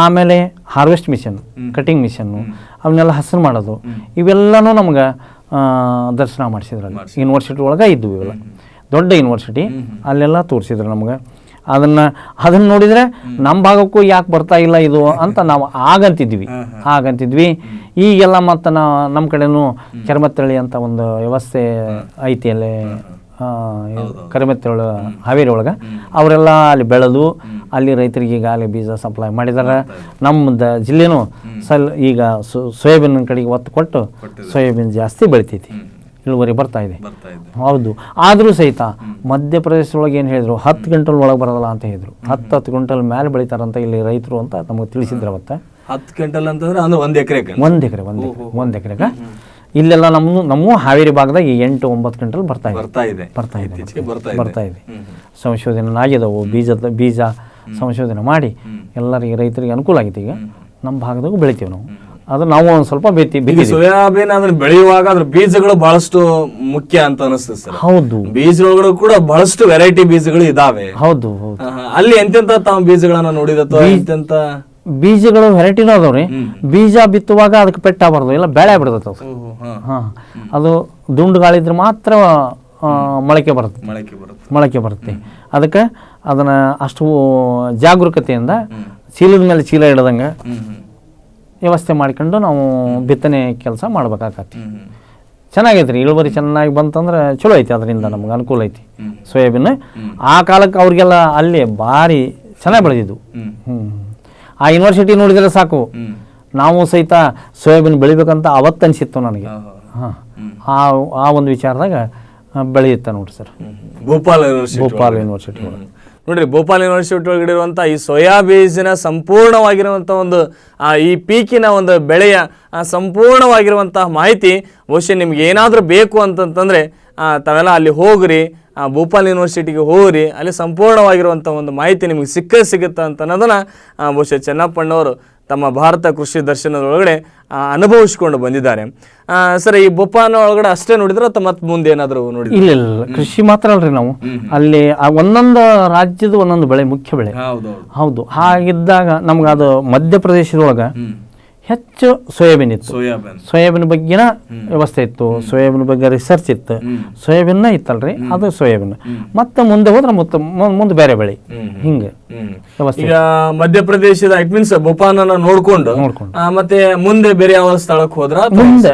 ಆಮೇಲೆ ಹಾರ್ವೆಸ್ಟ್ ಮಿಷನ್ ಕಟಿಂಗ್ ಮಿಷನ್ನು ಅವನ್ನೆಲ್ಲ ಹಸರು ಮಾಡೋದು. ಇವೆಲ್ಲನೂ ನಮ್ಗೆ ದರ್ಶನ ಮಾಡಿಸಿದ್ರಲ್ಲಿ. ಯೂನಿವರ್ಸಿಟಿ ಒಳಗೆ ಇದ್ವು ಇವೆಲ್ಲ. ದೊಡ್ಡ ಯೂನಿವರ್ಸಿಟಿ ಅಲ್ಲೆಲ್ಲ ತೋರಿಸಿದ್ರು ನಮ್ಗೆ. ಅದನ್ನು ಅದನ್ನು ನೋಡಿದರೆ ನಮ್ಮ ಭಾಗಕ್ಕೂ ಯಾಕೆ ಬರ್ತಾ ಇಲ್ಲ ಇದು ಅಂತ ನಾವು ಆಗಂತಿದ್ವಿ. ಆಗಂತಿದ್ವಿ. ಈಗೆಲ್ಲ ಮತ್ತು ನಾ ನಮ್ಮ ಕಡೆನೂ ಕೆರಮತ್ತಳ್ಳಿ ಅಂತ ಒಂದು ವ್ಯವಸ್ಥೆ ಐತಿ ಅಲ್ಲಿ ಕರಿಮೆತ್ತಳ ಹಾವೇರಿ ಒಳಗೆ. ಅವರೆಲ್ಲ ಅಲ್ಲಿ ಬೆಳೆದು ಅಲ್ಲಿ ರೈತರಿಗೆ ಈಗ ಅಲ್ಲಿ ಬೀಜ ಸಪ್ಲೈ ಮಾಡಿದ್ದಾರೆ ದ ಜಿಲ್ಲೆನೂ ಸಲ್ ಈಗ ಸೋ- ಸೋಯಾಬೀನ್ ಕಡೆಗೆ ಒತ್ತು ಕೊಟ್ಟು ಸೋಯಾಬೀನ್ ಜಾಸ್ತಿ ಬೆಳಿತೈತಿ. ಇಳುವರಿ ಬರ್ತಾ ಇದೆ. ಹೌದು. ಆದರೂ ಸಹಿತ ಮಧ್ಯಪ್ರದೇಶದೊಳಗೆ ಏನು ಹೇಳಿದ್ರು? ಹತ್ತು ಗಂಟಲ್ ಒಳಗೆ ಬರೋಲ್ಲ ಅಂತ ಹೇಳಿದ್ರು. ಹತ್ತು ಹತ್ತು ಗಂಟಲ್ ಮೇಲೆ ಬೆಳಿತಾರಂತ ಇಲ್ಲಿ ರೈತರು ಅಂತ ನಮಗೆ ತಿಳಿಸಿದ್ರು ಅವತ್ತು. ಹತ್ತು ಗಂಟಲ್ ಅಂತಂದ್ರೆ ಅಂದ್ರೆ ಒಂದು ಎಕರೆ ಒಂದು ಎಕರೆ ಒಂದು ಒಂದು ಎಕರೆಗೆ. ಇಲ್ಲೆಲ್ಲ ನಮ್ಮ ನಮ್ಮ ಹಾವೇರಿ ಭಾಗದಾಗ ಎಂಟು ಒಂಬತ್ತು ಗಂಟಲ್ ಬರ್ತಾ ಇದೆ. ಬರ್ತಾ ಇದೆ. ಬರ್ತಾ ಇದೆ ಬರ್ತಾ ಇದೆ. ಸಂಶೋಧನೆ ಆಗಿದವು ಬೀಜದ ಬೀಜ ಸಂಶೋಧನೆ ಮಾಡಿ ಎಲ್ಲರಿಗೆ ರೈತರಿಗೆ ಅನುಕೂಲ ಆಗಿದೆ ಈಗ. ನಮ್ಮ ಭಾಗದಾಗೂ ಬೆಳಿತೀವಿ ನಾವು. ಅದು ನಾವು ಒಂದು ಸ್ವಲ್ಪ ಈಗ ಬಿತ್ತಿದ್ದೀವಿ ಸೋಯಾಬೀನ್ ಅದನ್ನ ಬೆಳೆಯುವಾಗ ಅದ್ರ ಬೀಜಗಳು ಬಹಳಷ್ಟು ಮುಖ್ಯ ಅಂತ ಅನಿಸ್ತದೆ ಸರ್. ಹೌದು. ಬೀಜದೊಳಗಡೆ ಕೂಡ ಬಹಳಷ್ಟು ವೆರೈಟಿ ಬೀಜಗಳು ಇದಾವೆ. ಹೌದು ಹೌದು. ಆಹಾ, ಅಲ್ಲಿ ಎಂತೆಂತ ತಾವು ಬೀಜಗಳನ್ನ ನೋಡಿದ ಅಥವಾ ಎಂತೆಂತ? ಬೀಜಗಳು ವೆರೈಟಿನೂ ಅದಾವ್ರಿ. ಬೀಜ ಬಿತ್ತುವಾಗ ಅದಕ್ಕೆ ಪೆಟ್ಟಾಗಬಾರ್ದು ಇಲ್ಲ ಬೆಳೆ ಬಿಡ್ತೈತೆ ಅದು. ಓಹೋ, ಹಾ. ಹಾಂ ಅದು ದುಂಡು ಗಾಳಿದ್ರೆ ಮಾತ್ರ ಆ, ಮೊಳಕೆ ಬರುತ್ತೆ. ಮೊಳಕೆ ಬರುತ್ತೆ. ಮೊಳಕೆ ಬರುತ್ತೆ. ಅದಕ್ಕೆ ಅದನ್ನು ಅಷ್ಟು ಜಾಗರೂಕತೆಯಿಂದ ಚೀಲದ ಮೇಲೆ ಚೀಲ ಇಡದಂಗೆ ಹ್ಮ್ ಹ್ಮ್. ವ್ಯವಸ್ಥೆ ಮಾಡ್ಕೊಂಡು ನಾವು ಬಿತ್ತನೆ ಕೆಲಸ ಮಾಡ್ಬೇಕಾಗತ್ತೆ. ಚೆನ್ನಾಗೈತೆ ರೀ ಇಳುವರಿ ಚೆನ್ನಾಗಿ ಬಂತಂದ್ರೆ ಚಲೋ ಐತಿ ಅದರಿಂದ ನಮ್ಗೆ ಅನುಕೂಲ ಐತಿ. ಸೋಯಾಬೀನ್ ಆ ಕಾಲಕ್ಕೆ ಅವ್ರಿಗೆಲ್ಲ ಅಲ್ಲಿ ಭಾರಿ ಚೆನ್ನಾಗಿ ಬೆಳೆದಿದ್ವು ಹ್ಞೂ ಆ ಯೂನಿವರ್ಸಿಟಿ ನೋಡಿದ್ರೆ ಸಾಕು. ನಾವು ಸಹಿತ ಸೋಯಾಬೀನ್ ಬೆಳಿಬೇಕಂತ ಅವತ್ತು ಅನಿಸಿತ್ತು ನನಗೆ. ಹಾಂ. ಆ ಆ ಒಂದು ವಿಚಾರದಾಗ ಬೆಳೆಯುತ್ತೆ ನೋಡಿರಿ sir. Bhopal university Bhopal university ಒಳಗೆ ನೋಡ್ರಿ, ಭೋಪಾಲ್ ಯೂನಿವರ್ಸಿಟಿ ಒಳಗಡೆ ಇರುವಂಥ ಈ ಸೋಯಾ ಬೀಜಿನ ಸಂಪೂರ್ಣವಾಗಿರುವಂಥ ಒಂದು ಈ ಪೀಕಿನ ಒಂದು ಬೆಳೆಯ ಸಂಪೂರ್ಣವಾಗಿರುವಂಥ ಮಾಹಿತಿ ಬಹುಶಃ ನಿಮ್ಗೆ ಏನಾದರೂ ಬೇಕು ಅಂತಂತಂದರೆ ತಾವೆಲ್ಲ ಅಲ್ಲಿ ಹೋಗ್ರಿ ಭೋಪಾಲ್ ಯೂನಿವರ್ಸಿಟಿಗೆ ಹೋಗ್ರಿ, ಅಲ್ಲಿ ಸಂಪೂರ್ಣವಾಗಿರುವಂಥ ಒಂದು ಮಾಹಿತಿ ನಿಮಗೆ ಸಿಕ್ಕೇ ಸಿಗುತ್ತೆ ಅಂತ ಅನ್ನೋದನ್ನ ಬಹುಶಃ ಚೆನ್ನಪ್ಪಣ್ಣವರು ತಮ್ಮ ಭಾರತ ಕೃಷಿ ದರ್ಶನದೊಳಗಡೆ ಅನುಭವಿಸ್ಕೊಂಡು ಬಂದಿದ್ದಾರೆ. ಸರ್ ಈ ಬೊಪ್ಪನ ಒಳಗಡೆ ಅಷ್ಟೇ ನೋಡಿದ್ರೆ ಅಥವಾ ಮತ್ತೆ ಮುಂದೆ ಏನಾದರೂ ನೋಡಿ ಇಲ್ಲ ಇಲ್ಲ. ಕೃಷಿ ಮಾತ್ರ ಅಲ್ರಿ ನಾವು. ಅಲ್ಲಿ ಒಂದೊಂದು ರಾಜ್ಯದ ಒಂದೊಂದು ಬೆಳೆ ಮುಖ್ಯ ಬೆಳೆ. ಹೌದು. ಹಾಗಿದ್ದಾಗ ನಮ್ಗೆ ಅದು ಮಧ್ಯಪ್ರದೇಶದೊಳಗೆ ಹೆಚ್ಚು ಸೋಯಾಬೀನ್ ಇತ್ತು. ಸೋಯಾಬೀನ್. ಸೋಯಾಬೀನ್ ಬಗ್ಗೆನ ವ್ಯವಸ್ಥೆ ಇತ್ತು. ಸೋಯಾಬೀನ್ ಬಗ್ಗೆ ರಿಸರ್ಚ್ ಇತ್ತು. ಸೋಯಾಬೀನ್ನ ಇತ್ತಲ್ರಿ? ಅದು ಸೋಯಾಬೀನ್. ಮತ್ತೆ ಮುಂದೆ ಹೋದ್ರೆ ಮತ್ತೆ ಮುಂದೆ ಬೇರೆ ಬೆಳೆ. ಹಿಂಗೆ. ಈಗ ಮಧ್ಯಪ್ರದೇಶದ ಇಟ್ ಮೀನ್ಸ್ ಭೂಪಾಲನ ನೋಡ್ಕೊಂಡು ಮತ್ತೆ ಮುಂದೆ ಬೇರೆ ಯಾವ ಸ್ಥಳಕ್ಕೆ ಹೋದ್ರ ಮುಂದೆ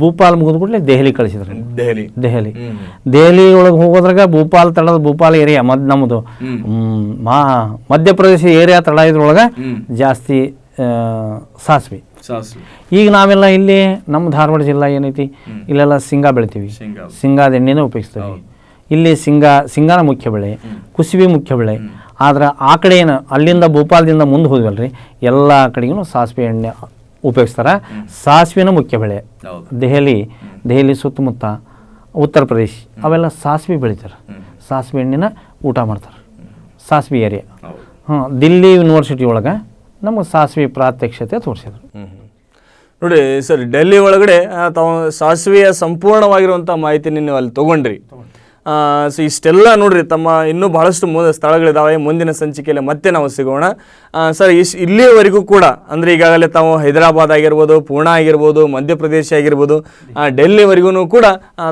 ಭೂಪಾಲ್ ಮುಗಿದ ಕೂಡಲೇ ದೆಹಲಿ ಕಳಿಸಿದ್ರು. ದೆಹಲಿ. ದೆಹಲಿ. ದೆಹಲಿ ಒಳಗೆ ಹೋಗೋದ್ರಾಗ ಭೂಪಾಲ್ ತಳದ ಭೂಪಾಲ್ ಏರಿಯಾ ಮದ್ ನಮ್ಮದು ಮಾ ಮಧ್ಯಪ್ರದೇಶ ಏರಿಯಾ ತಡ ಇದ್ರೊಳಗೆ ಜಾಸ್ತಿ ಸಾಸಿವೆ. ಈಗ ನಾವೆಲ್ಲ ಇಲ್ಲಿ ನಮ್ಮ ಧಾರವಾಡ ಜಿಲ್ಲಾ ಏನೈತಿ? ಇಲ್ಲೆಲ್ಲ ಶೇಂಗಾ ಬೆಳಿತೀವಿ. ಸಿಂಗಾದ ಶೇಂಗಾದ ಎಣ್ಣೆನೇ ಉಪಯೋಗಿಸ್ತೀವಿ. ಇಲ್ಲಿ ಶೇಂಗಾ ಶೇಂಗಾನ ಮುಖ್ಯ ಬೆಳೆ ಕುಸುಬಿ ಮುಖ್ಯ ಬೆಳೆ. ಆದ್ರೆ ಆ ಕಡೆ ಏನು ಅಲ್ಲಿಂದ ಭೋಪಾಲದಿಂದ ಮುಂದೆ ಹೋದ್ವಲ್ರಿ ಎಲ್ಲ ಕಡೆಗೂ ಸಾಸಿವೆ ಎಣ್ಣೆ ಉಪಯೋಗಿಸ್ತಾರೆ. ಸಾಸಿವೆನ ಮುಖ್ಯ ಬೆಳೆ. ದೆಹಲಿ ದೆಹಲಿ ಸುತ್ತಮುತ್ತ ಉತ್ತರ ಪ್ರದೇಶ ಅವೆಲ್ಲ ಸಾಸಿವೆ ಬೆಳಿತಾರೆ. ಸಾಸಿವೆ ಎಣ್ಣೆನ ಊಟ ಮಾಡ್ತಾರೆ. ಸಾಸಿವೆ ಏರಿಯಾ. ಹಾಂ ದಿಲ್ಲಿ ಯೂನಿವರ್ಸಿಟಿ ಒಳಗೆ ನಮಗೆ ಸಾಸಿವೆ ಪ್ರಾತ್ಯಕ್ಷತೆ ತೋರಿಸಿದ್ರು. ನೋಡಿ, ಸರ್, ಡೆಲ್ಲಿ ಒಳಗಡೆ ತಾವು ಸಾಸಿವೆಯ ಸಂಪೂರ್ಣವಾಗಿರುವಂಥ ಮಾಹಿತಿ ನೀವು ಅಲ್ಲಿ ತಗೊಂಡ್ರಿ ಸೊ ಇಷ್ಟೆಲ್ಲ ನೋಡ್ರಿ, ತಮ್ಮ ಇನ್ನೂ ಬಹಳಷ್ಟು ಮು ಸ್ಥಳಗಳಿದ್ದಾವೆ ಮುಂದಿನ ಸಂಚಿಕೆಯಲ್ಲಿ ಮತ್ತೆ ನಾವು ಸಿಗೋಣ. ಸರ್ ಇಶ್, ಇಲ್ಲಿಯವರೆಗೂ ಕೂಡ, ಅಂದರೆ ಈಗಾಗಲೇ ತಾವು ಹೈದರಾಬಾದ್ ಆಗಿರ್ಬೋದು, ಪೂಣಾ ಆಗಿರ್ಬೋದು, ಮಧ್ಯಪ್ರದೇಶ ಆಗಿರ್ಬೋದು ಡೆಲ್ಲಿವರೆಗೂ ಕೂಡ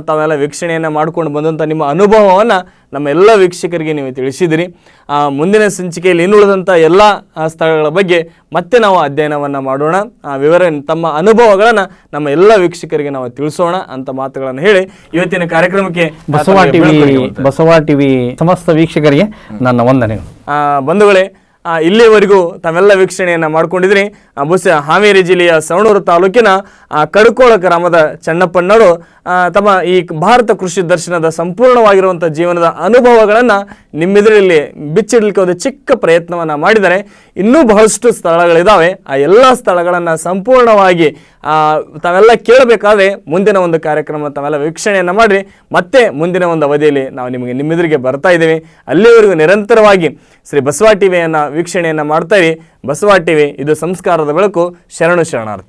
ತಾವೆಲ್ಲ ವೀಕ್ಷಣೆಯನ್ನು ಮಾಡ್ಕೊಂಡು ಬಂದಂಥ ನಿಮ್ಮ ಅನುಭವವನ್ನು ನಮ್ಮ ಎಲ್ಲ ವೀಕ್ಷಕರಿಗೆ ನೀವು ತಿಳಿಸಿದಿರಿ. ಮುಂದಿನ ಸಂಚಿಕೆಯಲ್ಲಿ ಇನ್ನುಳಿದಂಥ ಎಲ್ಲ ಸ್ಥಳಗಳ ಬಗ್ಗೆ ಮತ್ತೆ ನಾವು ಅಧ್ಯಯನವನ್ನು ಮಾಡೋಣ. ವಿವರ, ತಮ್ಮ ಅನುಭವಗಳನ್ನು ನಮ್ಮ ಎಲ್ಲ ವೀಕ್ಷಕರಿಗೆ ನಾವು ತಿಳಿಸೋಣ ಅಂತ ಮಾತುಗಳನ್ನು ಹೇಳಿ, ಇವತ್ತಿನ ಕಾರ್ಯಕ್ರಮಕ್ಕೆ ಟಿವಿ ಬಸವ ಟಿವಿ ಸಮಸ್ತ ವೀಕ್ಷಕರಿಗೆ ನನ್ನ ವಂದನೆಗಳು. ಬಂಧುಗಳೇ ಇಲ್ಲಿಯವರೆಗೂ ತಾವೆಲ್ಲ ವೀಕ್ಷಣೆಯನ್ನು ಮಾಡ್ಕೊಂಡಿದ್ರಿ. ಬಹುಶಃ ಹಾವೇರಿ ಜಿಲ್ಲೆಯ ಸವಣೂರು ತಾಲೂಕಿನ ಆ, ಕಡ್ಕೋಳ ಗ್ರಾಮದ ಚನ್ನಪ್ಪಣ್ಣವರು ತಮ್ಮ ಈ ಭಾರತ ಕೃಷಿ ದರ್ಶನದ ಸಂಪೂರ್ಣವಾಗಿರುವಂಥ ಜೀವನದ ಅನುಭವಗಳನ್ನು ನಿಮ್ಮೆದುರಲ್ಲಿ ಬಿಚ್ಚಿಡ್ಲಿಕ್ಕೆ ಒಂದು ಚಿಕ್ಕ ಪ್ರಯತ್ನವನ್ನು ಮಾಡಿದರೆ ಇನ್ನೂ ಬಹಳಷ್ಟು ಸ್ಥಳಗಳಿದ್ದಾವೆ ಆ ಎಲ್ಲ ಸ್ಥಳಗಳನ್ನು ಸಂಪೂರ್ಣವಾಗಿ ತಾವೆಲ್ಲ ಕೇಳಬೇಕಾದ್ರೆ ಮುಂದಿನ ಒಂದು ಕಾರ್ಯಕ್ರಮ ತಾವೆಲ್ಲ ವೀಕ್ಷಣೆಯನ್ನು ಮಾಡಿರಿ. ಮತ್ತೆ ಮುಂದಿನ ಒಂದು ಅವಧಿಯಲ್ಲಿ ನಾವು ನಿಮಗೆ ನಿಮ್ಮೆದುರಿಗೆ ಬರ್ತಾ ಇದ್ದೀವಿ. ಅಲ್ಲಿವರೆಗೂ ನಿರಂತರವಾಗಿ ಶ್ರೀ ಬಸವ ಟಿವಿಯನ್ನು ವೀಕ್ಷಣೆಯನ್ನು ಮಾಡ್ತಾ ಇರಿ. ಬಸವ ಟಿವಿ, ಇದು ಸಂಸ್ಕಾರದ ಬೆಳಕು. ಶರಣು ಶರಣಾರ್ಥಿ.